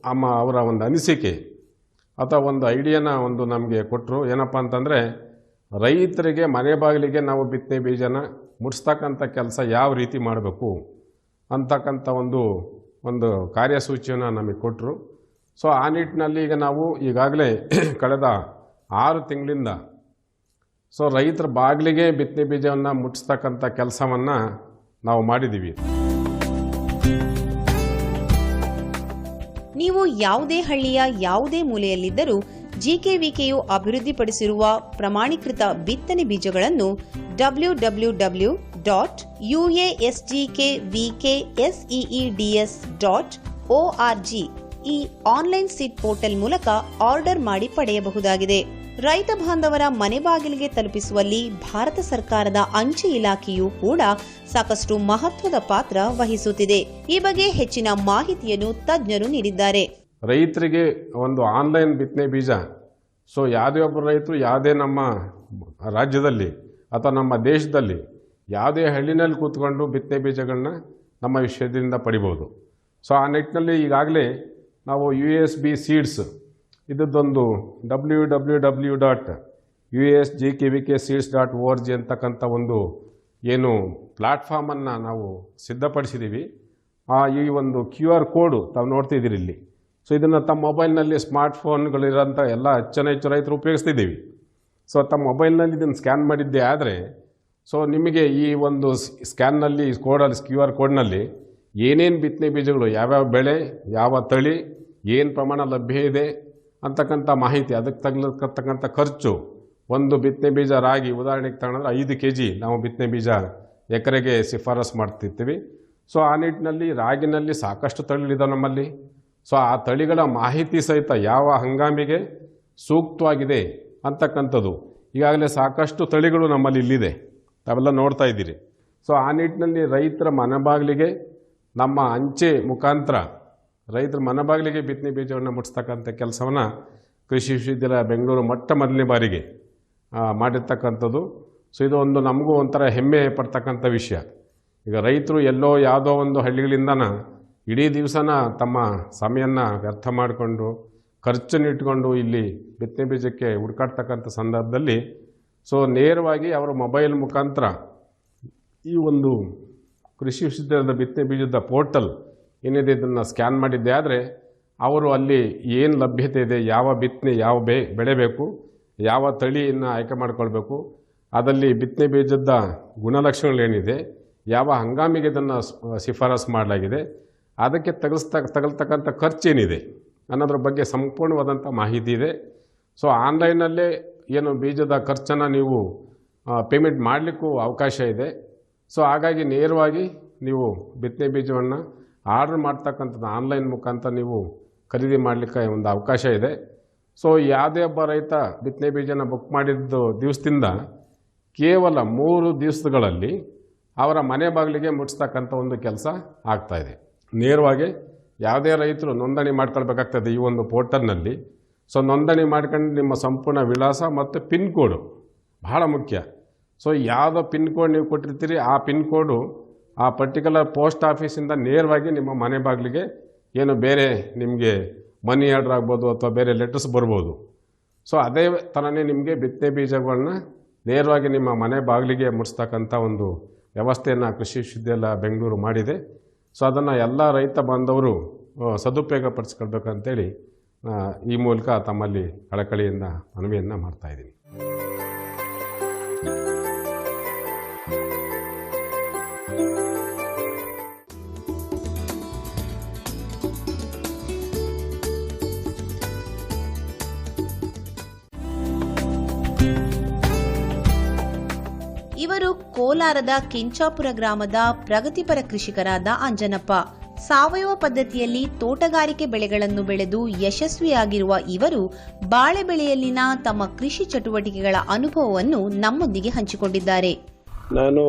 ಅಮ್ಮ ಅವರ ಒಂದು ಅನಿಸಿಕೆ ಅಥವಾ ಒಂದು ಐಡಿಯಾನ ಒಂದು ನಮಗೆ ಕೊಟ್ಟರು ಏನಪ್ಪ ಅಂತಂದರೆ, ರೈತರಿಗೆ ಮನೆ ಬಾಗಿಲಿಗೆ ನಾವು ಬಿತ್ತನೆ ಬೀಜನ ಮುಟ್ಸ್ತಕ್ಕಂಥ ಕೆಲಸ ಯಾವ ರೀತಿ ಮಾಡಬೇಕು? ಅಂತಕ್ಕಂಥ ಒಂದು ಒಂದು ಕಾರ್ಯಸೂಚಿಯನ್ನು ನಮಗೆ ಕೊಟ್ಟರು ಸೊ ಆ ನಿಟ್ಟಿನಲ್ಲಿ ಈಗ ನಾವು ಈಗಾಗಲೇ ಕಳೆದ ಆರು ತಿಂಗಳಿಂದ ಸೊ ರೈತರ ಬಾಗಿಲಿಗೆ ಬಿತ್ತನೆ ಬೀಜವನ್ನು ಮುಟ್ಟಿಸ್ತಕ್ಕಂಥ ಕೆಲಸವನ್ನು ನಾವು ಮಾಡಿದ್ದೀವಿ ನೀವು ಯಾವುದೇ ಹಳ್ಳಿಯ ಯಾವುದೇ ಮೂಲೆಯಲ್ಲಿದ್ದರೂ ಜಿಕೆವಿಕೆಯು ಅಭಿವೃದ್ಧಿಪಡಿಸಿರುವ ಪ್ರಮಾಣೀಕೃತ ಬಿತ್ತನೆ ಬೀಜಗಳನ್ನು W W W dot U S dot O R G ಈ ಆನ್ಲೈನ್ ಸೀಟ್ ಪೋರ್ಟಲ್ ಮೂಲಕ ಆರ್ಡರ್ ಮಾಡಿ ಪಡೆಯಬಹುದಾಗಿದೆ. ರೈತ ಬಾಂಧವರ ಮನೆ ಬಾಗಿಲಿಗೆ ತಲುಪಿಸುವಲ್ಲಿ ಭಾರತ ಸರ್ಕಾರದ ಅಂಚೆ ಇಲಾಖೆಯೂ ಕೂಡ ಸಾಕಷ್ಟು ಮಹತ್ವದ ಪಾತ್ರ ವಹಿಸುತ್ತಿದೆ. ಈ ಬಗ್ಗೆ ಹೆಚ್ಚಿನ ಮಾಹಿತಿಯನ್ನು ತಜ್ಞರು ನೀಡಿದ್ದಾರೆ. ರೈತರಿಗೆ ಒಂದು ಆನ್ಲೈನ್ ಬಿತ್ತನೆ ಬೀಜ. ಸೊ ಯಾವುದೇ ಒಬ್ಬ ರೈತರು, ಯಾವುದೇ ನಮ್ಮ ರಾಜ್ಯದಲ್ಲಿ ಅಥವಾ ನಮ್ಮ ದೇಶದಲ್ಲಿ ಯಾವುದೇ ಹಳ್ಳಿನಲ್ಲಿ ಕೂತ್ಕೊಂಡು ಬಿತ್ತನೆ ಬೀಜಗಳನ್ನ ನಮ್ಮ ವಿಷಯದಿಂದ ಪಡಿಬೋದು. ಸೊ ಆ ನಿಟ್ಟಿನಲ್ಲಿ ಈಗಾಗಲೇ ನಾವು U S B seeds ಇದದ್ದೊಂದು W W W dot U S G K V K seeds dot O R G ಅಂತಕ್ಕಂಥ ಒಂದು ಏನು ಪ್ಲ್ಯಾಟ್ಫಾರ್ಮನ್ನು ನಾವು ಸಿದ್ಧಪಡಿಸಿದ್ದೀವಿ ಆ ಈ ಒಂದು ಕ್ಯೂ ಆರ್ ಕೋಡು ತಾವು ನೋಡ್ತಿದ್ದೀರಿ ಇಲ್ಲಿ. ಸೊ ಇದನ್ನು ತಮ್ಮ ಮೊಬೈಲ್ನಲ್ಲಿ ಸ್ಮಾರ್ಟ್ ಫೋನ್ಗಳಿರೋಂಥ ಎಲ್ಲ ಹೆಚ್ಚಿನ ಹೆಚ್ಚು ರೈತರು ಉಪಯೋಗಿಸ್ತಿದ್ದೀವಿ. ಸೊ ತಮ್ಮ ಮೊಬೈಲ್ನಲ್ಲಿ ಇದನ್ನು ಸ್ಕ್ಯಾನ್ ಮಾಡಿದ್ದೆ ಆದರೆ ಸೊ ನಿಮಗೆ ಈ ಒಂದು ಸ್ಕ್ಯಾನ್ನಲ್ಲಿ ಕೋಡಲ್ಲಿ ಕ್ಯೂ ಆರ್ ಕೋಡ್ನಲ್ಲಿ ಏನೇನು ಬಿತ್ತನೆ ಬೀಜಗಳು, ಯಾವ್ಯಾವ ಬೆಳೆ, ಯಾವ ತಳಿ, ಏನು ಪ್ರಮಾಣ ಲಭ್ಯ ಇದೆ ಅಂತಕ್ಕಂಥ ಮಾಹಿತಿ, ಅದಕ್ಕೆ ತಗ್ಲಕ್ಕಂಥ ಖರ್ಚು, ಒಂದು ಬಿತ್ತನೆ ಬೀಜ ರಾಗಿ, ಉದಾಹರಣೆಗೆ ತಗೊಂಡ್ರೆ ಐದು ಕೆ ಜಿ ನಾವು ಬಿತ್ತನೆ ಬೀಜ ಎಕರೆಗೆ ಶಿಫಾರಸು ಮಾಡ್ತಿರ್ತೀವಿ. ಸೊ ಆ ನಿಟ್ಟಿನಲ್ಲಿ, ರಾಗಿನಲ್ಲಿ ಸಾಕಷ್ಟು ತಳಿಗಳಿದಾವೆ ನಮ್ಮಲ್ಲಿ. ಸೊ ಆ ತಳಿಗಳ ಮಾಹಿತಿ ಸಹಿತ ಯಾವ ಹಂಗಾಮಿಗೆ ಸೂಕ್ತವಾಗಿದೆ ಅಂತಕ್ಕಂಥದ್ದು ಈಗಾಗಲೇ ಸಾಕಷ್ಟು ತಳಿಗಳು ನಮ್ಮಲ್ಲಿ ಇಲ್ಲಿದೆ. ತಾವೆಲ್ಲ ನೋಡ್ತಾ ಇದ್ದೀರಿ. ಸೊ ಆ ನಿಟ್ಟಿನಲ್ಲಿ ರೈತರ ಮನಬಾಗಿಲಿಗೆ, ನಮ್ಮ ಅಂಚೆ ಮುಖಾಂತರ ರೈತರ ಮನಬಾಗಿಲಿಗೆ ಬಿತ್ತನೆ ಬೀಜವನ್ನು ಮುಟ್ಟಿಸ್ತಕ್ಕಂಥ ಕೆಲಸವನ್ನು ಕೃಷಿ ವಿಶ್ವವಿದ್ಯಾಲಯ ಬೆಂಗಳೂರು ಮೊಟ್ಟ ಮೊದಲನೇ ಬಾರಿಗೆ ಮಾಡಿರ್ತಕ್ಕಂಥದ್ದು. ಸೊ ಇದು ಒಂದು ನಮಗೂ ಒಂಥರ ಹೆಮ್ಮೆ ಪಡ್ತಕ್ಕಂಥ ವಿಷಯ. ಈಗ ರೈತರು ಎಲ್ಲೋ ಯಾವುದೋ ಒಂದು ಹಳ್ಳಿಗಳಿಂದನ ಇಡೀ ದಿವಸನ ತಮ್ಮ ಸಮಯನ ವ್ಯರ್ಥ ಮಾಡಿಕೊಂಡು, ಖರ್ಚನ್ನು ಇಟ್ಕೊಂಡು ಇಲ್ಲಿ ಬಿತ್ತನೆ ಬೀಜಕ್ಕೆ ಹುಡುಕಾಡ್ತಕ್ಕಂಥ ಸಂದರ್ಭದಲ್ಲಿ ಸೊ ನೇರವಾಗಿ ಅವರ ಮೊಬೈಲ್ ಮುಖಾಂತರ ಈ ಒಂದು ಕೃಷಿ ವಿಶ್ವವಿದ್ಯಾಲಯದ ಬಿತ್ತನೆ ಬೀಜದ ಪೋರ್ಟಲ್ ಏನಿದೆ ಇದನ್ನು ಸ್ಕ್ಯಾನ್ ಮಾಡಿದ್ದೆ. ಆದರೆ ಅವರು ಅಲ್ಲಿ ಏನು ಲಭ್ಯತೆ ಇದೆ, ಯಾವ ಬಿತ್ತನೆ ಯಾವ ಬೆ, ಬೆಳೆಬೇಕು, ಯಾವ ತಳಿಯನ್ನು ಆಯ್ಕೆ ಮಾಡಿಕೊಳ್ಬೇಕು ಅದರಲ್ಲಿ ಬಿತ್ತನೆ ಬೀಜದ ಗುಣಲಕ್ಷಣಗಳೇನಿದೆ ಯಾವ ಹಂಗಾಮಿಗೆ ಇದನ್ನು ಶಿಫಾರಸು ಮಾಡಲಾಗಿದೆ, ಅದಕ್ಕೆ ತಗಲ್ಸ್ತ, ತಗಲ್ತಕ್ಕಂಥ ಖರ್ಚೇನಿದೆ ಅನ್ನೋದ್ರ ಬಗ್ಗೆ ಸಂಪೂರ್ಣವಾದಂಥ ಮಾಹಿತಿ ಇದೆ. ಸೊ ಆನ್ಲೈನಲ್ಲೇ ಏನು ಬೀಜದ ಖರ್ಚನ್ನು ನೀವು ಪೇಮೆಂಟ್ ಮಾಡಲಿಕ್ಕೂ ಅವಕಾಶ ಇದೆ. ಸೊ ಹಾಗಾಗಿ ನೇರವಾಗಿ ನೀವು ಬಿತ್ತನೆ ಬೀಜವನ್ನು ಆರ್ಡ್ರ್ ಮಾಡ್ತಕ್ಕಂಥದ್ದು ಆನ್ಲೈನ್ ಮುಖಾಂತರ ನೀವು ಖರೀದಿ ಮಾಡಲಿಕ್ಕೆ ಒಂದು ಅವಕಾಶ ಇದೆ. ಸೊ ಯಾವುದೇ ಒಬ್ಬ ರೈತ ಬಿತ್ತನೆ ಬೀಜನ ಬುಕ್ ಮಾಡಿದ್ದು ದಿವಸದಿಂದ ಕೇವಲ ಮೂರು ದಿವಸಗಳಲ್ಲಿ ಅವರ ಮನೆ ಬಾಗಿಲಿಗೆ ಮುಟ್ಟಿಸ್ತಕ್ಕಂಥ ಒಂದು ಕೆಲಸ ಆಗ್ತಾಯಿದೆ ನೇರವಾಗಿ ಯಾವುದೇ ರೈತರು ನೋಂದಣಿ ಮಾಡ್ಕೊಳ್ಬೇಕಾಗ್ತದೆ ಈ ಒಂದು ಪೋರ್ಟಲ್ನಲ್ಲಿ ಸೊ ನೋಂದಣಿ ಮಾಡ್ಕೊಂಡು ನಿಮ್ಮ ಸಂಪೂರ್ಣ ವಿಳಾಸ ಮತ್ತು ಪಿನ್ ಕೋಡು ಬಹಳ ಮುಖ್ಯ. ಸೊ ಯಾವುದೋ ಪಿನ್ ಕೋಡ್ ನೀವು ಕೊಟ್ಟಿರ್ತೀರಿ, ಆ ಪಿನ್ ಕೋಡು ಆ ಪರ್ಟಿಕ್ಯುಲರ್ ಪೋಸ್ಟ್ ಆಫೀಸಿಂದ ನೇರವಾಗಿ ನಿಮ್ಮ ಮನೆ ಬಾಗಿಲಿಗೆ ಏನು ಬೇರೆ ನಿಮಗೆ ಮನಿ ಆರ್ಡ್ರ್ ಆಗ್ಬೋದು ಅಥವಾ ಬೇರೆ ಲೆಟರ್ಸ್ ಬರ್ಬೋದು. ಸೊ ಅದೇ ಥರನೇ ನಿಮಗೆ ಬಿತ್ತನೆ ಬೀಜಗಳನ್ನ ನೇರವಾಗಿ ನಿಮ್ಮ ಮನೆ ಬಾಗಿಲಿಗೆ ಮುಟ್ಟಿಸ್ತಕ್ಕಂಥ ಒಂದು ವ್ಯವಸ್ಥೆಯನ್ನು ಕೃಷಿ ವಿಶ್ವವಿದ್ಯಾಲಯ ಬೆಂಗಳೂರು ಮಾಡಿದೆ. ಸೊ ಅದನ್ನು ಎಲ್ಲ ರೈತ ಬಾಂಧವರು ಸದುಪಯೋಗ ಪಡಿಸ್ಕೊಳ್ಬೇಕಂತೇಳಿ ಈ ಮೂಲಕ ತಮ್ಮಲ್ಲಿ ಕಳಕಳಿಯಿಂದ ಮನವಿಯನ್ನು ಮಾಡ್ತಾಯಿದ್ದೀನಿ ಇವರು ಕೋಲಾರದ ಕೆಂಚಾಪುರ ಗ್ರಾಮದ ಪ್ರಗತಿಪರ ಕೃಷಿಕರಾದ ಅಂಜನಪ್ಪ. ಸಾವಯವ ಪದ್ಧತಿಯಲ್ಲಿ ತೋಟಗಾರಿಕೆ ಬೆಳೆಗಳನ್ನು ಬೆಳೆದು ಯಶಸ್ವಿಯಾಗಿರುವ ಇವರು ಬಾಳೆ ಬೆಳೆಯಲ್ಲಿನ ತಮ್ಮ ಕೃಷಿ ಚಟುವಟಿಕೆಗಳ ಅನುಭವವನ್ನು ನಮ್ಮೊಂದಿಗೆ ಹಂಚಿಕೊಂಡಿದ್ದಾರೆ. ನಾನು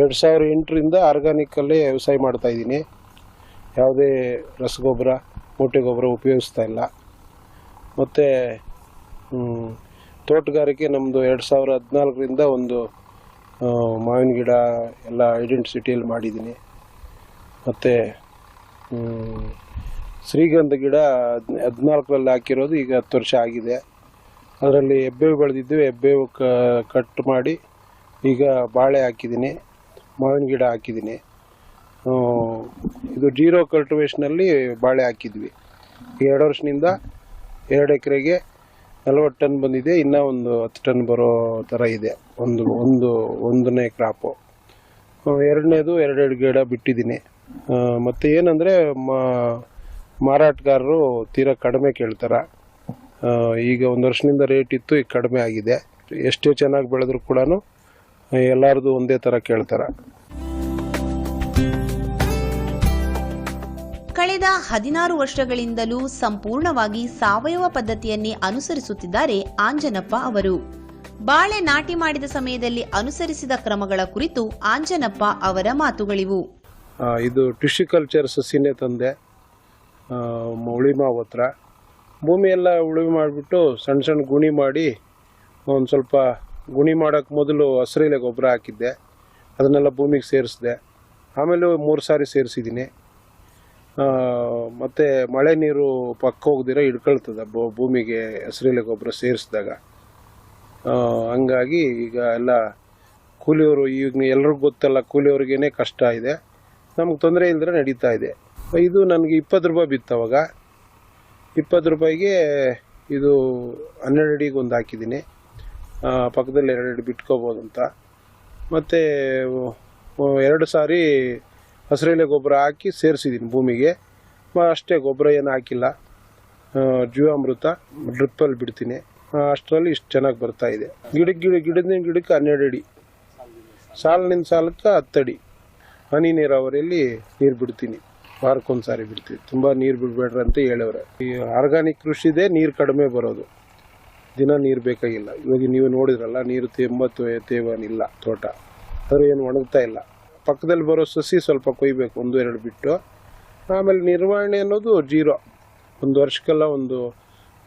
ಎರಡು ಸಾವಿರ ಎಂಟರಿಂದ ಆರ್ಗಾನಿಕ್ಕಲ್ಲೇ ವ್ಯವಸಾಯ ಮಾಡ್ತಾ ಇದ್ದೀನಿ. ಯಾವುದೇ ರಸಗೊಬ್ಬರ ಮೂಟೆ ಗೊಬ್ಬರ ಉಪಯೋಗಿಸ್ತಾ ಇಲ್ಲ. ಮತ್ತು ತೋಟಗಾರಿಕೆ ನಮ್ಮದು ಎರಡು ಸಾವಿರ ಹದಿನಾಲ್ಕರಿಂದ ಒಂದು ಮಾವಿನ ಗಿಡ ಎಲ್ಲ ಐಡೆಂಟಿಸಿಟಿಯಲ್ಲಿ ಮಾಡಿದ್ದೀನಿ. ಮತ್ತು ಶ್ರೀಗಂಧ ಗಿಡ ಹದ್ ಹದಿನಾಲ್ಕರಲ್ಲಿ ಹಾಕಿರೋದು ಈಗ ಹತ್ತು ವರ್ಷ ಆಗಿದೆ. ಅದರಲ್ಲಿ ಹೆಬ್ಬೇವು ಬೆಳೆದಿದ್ದು ಹೆಬ್ಬೇವು ಕಟ್ ಮಾಡಿ ಈಗ ಬಾಳೆ ಹಾಕಿದ್ದೀನಿ, ಮಾವಿನ ಗಿಡ ಹಾಕಿದ್ದೀನಿ. ಇದು ಜೀರೋ ಕಲ್ಟಿವೇಷನಲ್ಲಿ ಬಾಳೆ ಹಾಕಿದ್ವಿ. ಎರಡು ವರ್ಷದಿಂದ ಎರಡು ಎಕರೆಗೆ ನಲವತ್ತು ಟನ್ ಬಂದಿದೆ, ಇನ್ನೂ ಒಂದು ಹತ್ತು ಟನ್ ಬರೋ ಥರ ಇದೆ, ಒಂದು ಒಂದು, ಒಂದನೇ ಕ್ರಾಪು. ಎರಡನೇದು ಎರಡೆರಡು ಗಿಡ ಬಿಟ್ಟಿದ್ದೀನಿ. ಮತ್ತೆ ಏನಂದರೆ ಮಾರಾಟಗಾರರು ತೀರಾ ಕಡಿಮೆ ಕೇಳ್ತಾರೆ. ಈಗ ಒಂದು ವರ್ಷದಿಂದ ರೇಟ್ ಇತ್ತು, ಈಗ ಕಡಿಮೆ ಆಗಿದೆ. ಎಷ್ಟೇ ಚೆನ್ನಾಗಿ ಬೆಳೆದ್ರು ಕೂಡ ಎಲ್ಲರದು ಒಂದೇ ಥರ ಕೇಳ್ತಾರೆ. ಕಳೆದ ಹದಿನಾರು ವರ್ಷಗಳಿಂದಲೂ ಸಂಪೂರ್ಣವಾಗಿ ಸಾವಯವ ಪದ್ಧತಿಯನ್ನೇ ಅನುಸರಿಸುತ್ತಿದ್ದಾರೆ ಆಂಜನಪ್ಪ ಅವರು. ಬಾಳೆ ನಾಟಿ ಮಾಡಿದ ಸಮಯದಲ್ಲಿ ಅನುಸರಿಸಿದ ಕ್ರಮಗಳ ಕುರಿತು ಆಂಜನಪ್ಪ ಅವರ ಮಾತುಗಳಿವು. ಇದು ಟಿಶ್ಯೂ ಕಲ್ಚರ್ ಸಸಿನೇ ತಂದೆ. ಆ, ಮ- ಉಳಿಮಾವ್ ಹತ್ರ. ಭೂಮಿ ಎಲ್ಲ ಉಳುಮೆ ಮಾಡಿಬಿಟ್ಟು ಸಣ್ಣ ಸಣ್ಣ ಗುಣಿ ಮಾಡಿ ಒಂದು ಸ್ವಲ್ಪ ಗುಣಿ ಮಾಡೋಕ್ಕೆ ಮೊದಲು ಹಸಿರೆಲೆ ಗೊಬ್ಬರ ಹಾಕಿದ್ದೆ. ಅದನ್ನೆಲ್ಲ ಭೂಮಿಗೆ ಸೇರಿಸಿದೆ. ಆಮೇಲೆ ಮೂರು ಸಾರಿ ಸೇರಿಸಿದ್ದೀನಿ ಮತ್ತು ಮಳೆ ನೀರು ಪಕ್ಕ ಹೋಗ್ದಿರ ಹಿಡ್ಕೊಳ್ತದೆ ಭೂಮಿಗೆ ಹಸಿರೆಲೆ ಗೊಬ್ಬರ ಸೇರಿಸಿದಾಗ. ಹಂಗಾಗಿ ಈಗ ಎಲ್ಲ ಕೂಲಿಯವರು ಈಗ ಎಲ್ರಿಗೂ ಗೊತ್ತಲ್ಲ ಕೂಲಿಯವ್ರಿಗೇ ಕಷ್ಟ ಇದೆ. ನಮ್ಗೆ ತೊಂದರೆ ಇಲ್ಲದ್ರೆ ನಡೀತಾ ಇದೆ. ಇದು ನನಗೆ ಇಪ್ಪತ್ತು ರೂಪಾಯಿ ಬಿತ್ತು ಅವಾಗ. ಇಪ್ಪತ್ತು ರೂಪಾಯಿಗೆ ಇದು ಹನ್ನೆರಡು ಅಡಿಗೆ ಒಂದು ಹಾಕಿದ್ದೀನಿ. ಪಕ್ಕದಲ್ಲಿ ಎರಡು ಅಡಿ ಬಿಟ್ಕೋಬೋದು ಅಂತ. ಮತ್ತು ಎರಡು ಸಾರಿ ಹಸಿರೆಲೆ ಗೊಬ್ಬರ ಹಾಕಿ ಸೇರಿಸಿದ್ದೀನಿ ಭೂಮಿಗೆ. ಅಷ್ಟೇ ಗೊಬ್ಬರ ಏನು ಹಾಕಿಲ್ಲ. ಜೀವಾಮೃತ ಡ್ರಿಪ್ಪಲ್ಲಿ ಬಿಡ್ತೀನಿ. ಅಷ್ಟರಲ್ಲಿ ಇಷ್ಟು ಚೆನ್ನಾಗಿ ಬರ್ತಾ ಇದೆ. ಗಿಡಕ್ಕೆ ಗಿಡ, ಗಿಡದಿಂದ ಗಿಡಕ್ಕೆ ಹನ್ನೆರಡು ಅಡಿ. ಸಾಲಿನಿಂದ ಸಾಲಕ್ಕೆ ಹತ್ತಡಿ ಹನಿ ನೀರಾವರಿಯಲ್ಲಿ ನೀರು ಬಿಡ್ತೀನಿ. ವಾರಕ್ಕೊಂದ್ಸಾರಿ ಬಿಡ್ತೀವಿ ತುಂಬ ನೀರು ಬಿಡಬೇಡ್ರಿ ಅಂತ ಹೇಳವ್ರೆ. ಈ ಆರ್ಗಾನಿಕ್ ಕೃಷಿದೇ ನೀರು ಕಡಿಮೆ ಬರೋದು. ದಿನ ನೀರು ಬೇಕಾಗಿಲ್ಲ. ಇವಾಗ ನೀವು ನೋಡಿದ್ರಲ್ಲ, ನೀರು ಎಂಬತ್ತು ತೇವನಿಲ್ಲ ತೋಟ. ಆದರೆ ಏನು ಒಣಗ್ತಾ ಇಲ್ಲ. ಪಕ್ಕದಲ್ಲಿ ಬರೋ ಸಸಿ ಸ್ವಲ್ಪ ಕೊಯ್ಬೇಕು, ಒಂದು, ಎರಡು ಬಿಟ್ಟು. ಆಮೇಲೆ ನಿರ್ವಹಣೆ ಅನ್ನೋದು ಜೀರೋ. ಒಂದು ವರ್ಷಕ್ಕೆಲ್ಲ ಒಂದು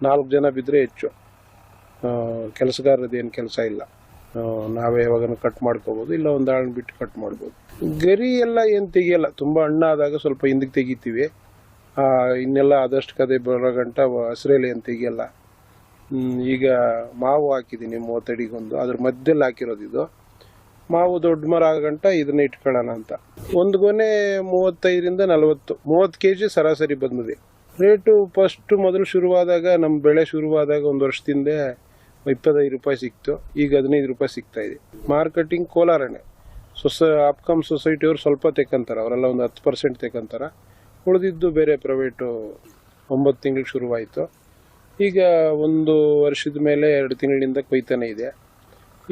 ನಾಲ್ಕು ಜನ ಬಿದ್ದರೆ ಹೆಚ್ಚು. ಕೆಲಸಗಾರದೇನು ಕೆಲಸ ಇಲ್ಲ. ನಾವೇ ಯಾವಾಗ ಕಟ್ ಮಾಡ್ಕೋಬೋದು, ಇಲ್ಲ ಒಂದು ಹಣ್ಣು ಬಿಟ್ಟು ಕಟ್ ಮಾಡ್ಬೋದು. ಗರಿ ಎಲ್ಲ ಏನು ತೆಗಿಯಲ್ಲ, ತುಂಬ ಹಣ್ಣಾದಾಗ ಸ್ವಲ್ಪ ಹಿಂದಕ್ಕೆ ತೆಗಿತೀವಿ. ಇನ್ನೆಲ್ಲ ಆದಷ್ಟು ಕದೆ ಬರೋ ಗಂಟ ಹಸಿರೇಲೆ ಏನು ತೆಗಿಯಲ್ಲ. ಈಗ ಮಾವು ಹಾಕಿದ್ದೀನಿ ಮೂವತ್ತಡಿಗೊಂದು ಅದ್ರ ಮಧ್ಯದಲ್ಲಿ ಹಾಕಿರೋದು ಇದು. ಮಾವು ದೊಡ್ಡ ಮರ ಆಗಂಟ ಇದನ್ನ ಇಟ್ಕೊಳ್ಳೋಣ ಅಂತ. ಒಂದು ಗೊನೆ ಮೂವತ್ತೈದರಿಂದ ನಲವತ್ತು, ಮೂವತ್ತು ಕೆ ಜಿ ಸರಾಸರಿ ಬಂದಿದೆ ರೇಟು ಫಸ್ಟ್ ಮೊದಲು ಶುರುವಾದಾಗ ನಮ್ಮ ಬೆಳೆ ಶುರುವಾದಾಗ ಒಂದು ವರ್ಷದಿಂದ ಇಪ್ಪತ್ತೈದು ರೂಪಾಯಿ ಸಿಕ್ತು, ಈಗ ಹದಿನೈದು ರೂಪಾಯಿ ಸಿಗ್ತಾ ಇದೆ. ಮಾರ್ಕೆಟಿಂಗ್ ಕೋಲಾರನೇ. ಸೊಸ ಅಪ್ಕಮ್ ಸೊಸೈಟಿಯವರು ಸ್ವಲ್ಪ ತೆಕ್ಕಂತಾರೆ, ಅವರೆಲ್ಲ ಒಂದು ಹತ್ತು ಪರ್ಸೆಂಟ್ ತೆಕ್ಕಂತಾರೆ. ಉಳಿದಿದ್ದು ಬೇರೆ ಪ್ರೈವೇಟು ಒಂಬತ್ತು ತಿಂಗಳು ಶುರುವಾಯಿತು. ಈಗ ಒಂದು ವರ್ಷದ ಮೇಲೆ ಎರಡು ತಿಂಗಳಿಂದ ಕೊಯ್ತಾನೆ ಇದೆ.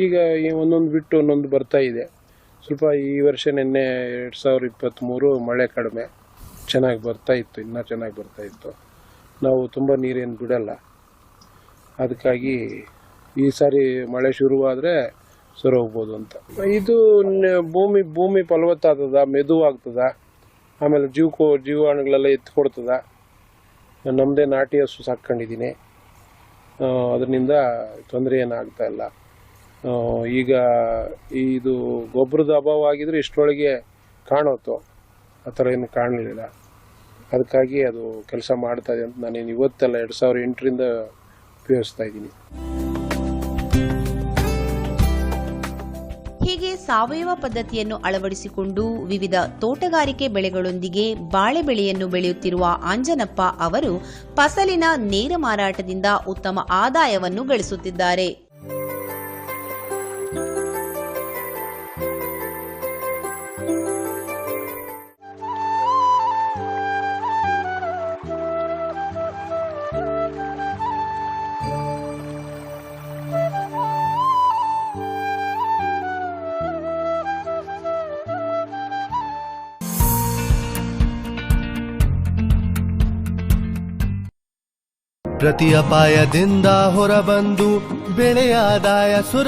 ಈಗ ಒಂದೊಂದು ಬಿಟ್ಟು ಒಂದೊಂದು ಬರ್ತಾ ಇದೆ. ಸ್ವಲ್ಪ ಈ ವರ್ಷ ನಿನ್ನೆ ಎರಡು ಸಾವಿರದ ಇಪ್ಪತ್ತ್ಮೂರು ಮಳೆ ಕಡಿಮೆ. ಚೆನ್ನಾಗಿ ಬರ್ತಾ ಇತ್ತು, ಇನ್ನೂ ಚೆನ್ನಾಗಿ ಬರ್ತಾ ಇತ್ತು. ನಾವು ತುಂಬ ನೀರೇನು ಬಿಡಲ್ಲ. ಅದಕ್ಕಾಗಿ ಈ ಸಾರಿ ಮಳೆ ಶುರುವಾದರೆ ಸರಿ ಹೋಗ್ಬೋದು ಅಂತ. ಇದು ಭೂಮಿ ಭೂಮಿ ಫಲವತ್ತಾಗ್ತದ ಮೆದುವಾಗ್ತದ, ಆಮೇಲೆ ಜೀವಕೋ ಜೀವಾಣುಗಳೆಲ್ಲ ಎತ್ಕೊಡ್ತದ ನಮ್ಮದೇ ನಾಟಿ ಹಸು ಸಾಕ್ಕೊಂಡಿದ್ದೀನಿ. ಅದರಿಂದ ತೊಂದರೆ ಏನಾಗ್ತಾ ಇಲ್ಲ. ಈಗ ಇದು ಗೊಬ್ಬರದ ಅಭಾವ ಆಗಿದ್ರೆ ಇಷ್ಟರೊಳಗೆ ಕಾಣೋತು. ಆ ಥರ ಏನು ಕಾಣಲಿಲ್ಲ. ಅದಕ್ಕಾಗಿ ಅದು ಕೆಲಸ ಮಾಡ್ತಾ ಇದೆ ಅಂತ ನಾನೇನು ಇವತ್ತಲ್ಲ ಎರಡು ಸಾವಿರ ಎಂಟರಿಂದ ಉಪಯೋಗಿಸ್ತಾ ಇದ್ದೀನಿ. ಹೀಗೆ ಸಾವಯವ ಪದ್ಧತಿಯನ್ನು ಅಳವಡಿಸಿಕೊಂಡು ವಿವಿಧ ತೋಟಗಾರಿಕೆ ಬೆಳೆಗಳೊಂದಿಗೆ ಬಾಳೆ ಬೆಳೆಯನ್ನು ಬೆಳೆಯುತ್ತಿರುವ ಆಂಜನಪ್ಪ ಅವರು ಫಸಲಿನ ನೇರ ಮಾರಾಟದಿಂದ ಉತ್ತಮ ಆದಾಯವನ್ನು ಗಳಿಸುತ್ತಿದ್ದಾರೆ. ಪ್ರತಿ ಅಪಾಯದಿಂದ ಹೊರಬಂದು ಬೆಳೆಯಾದಾಯ ಸುರ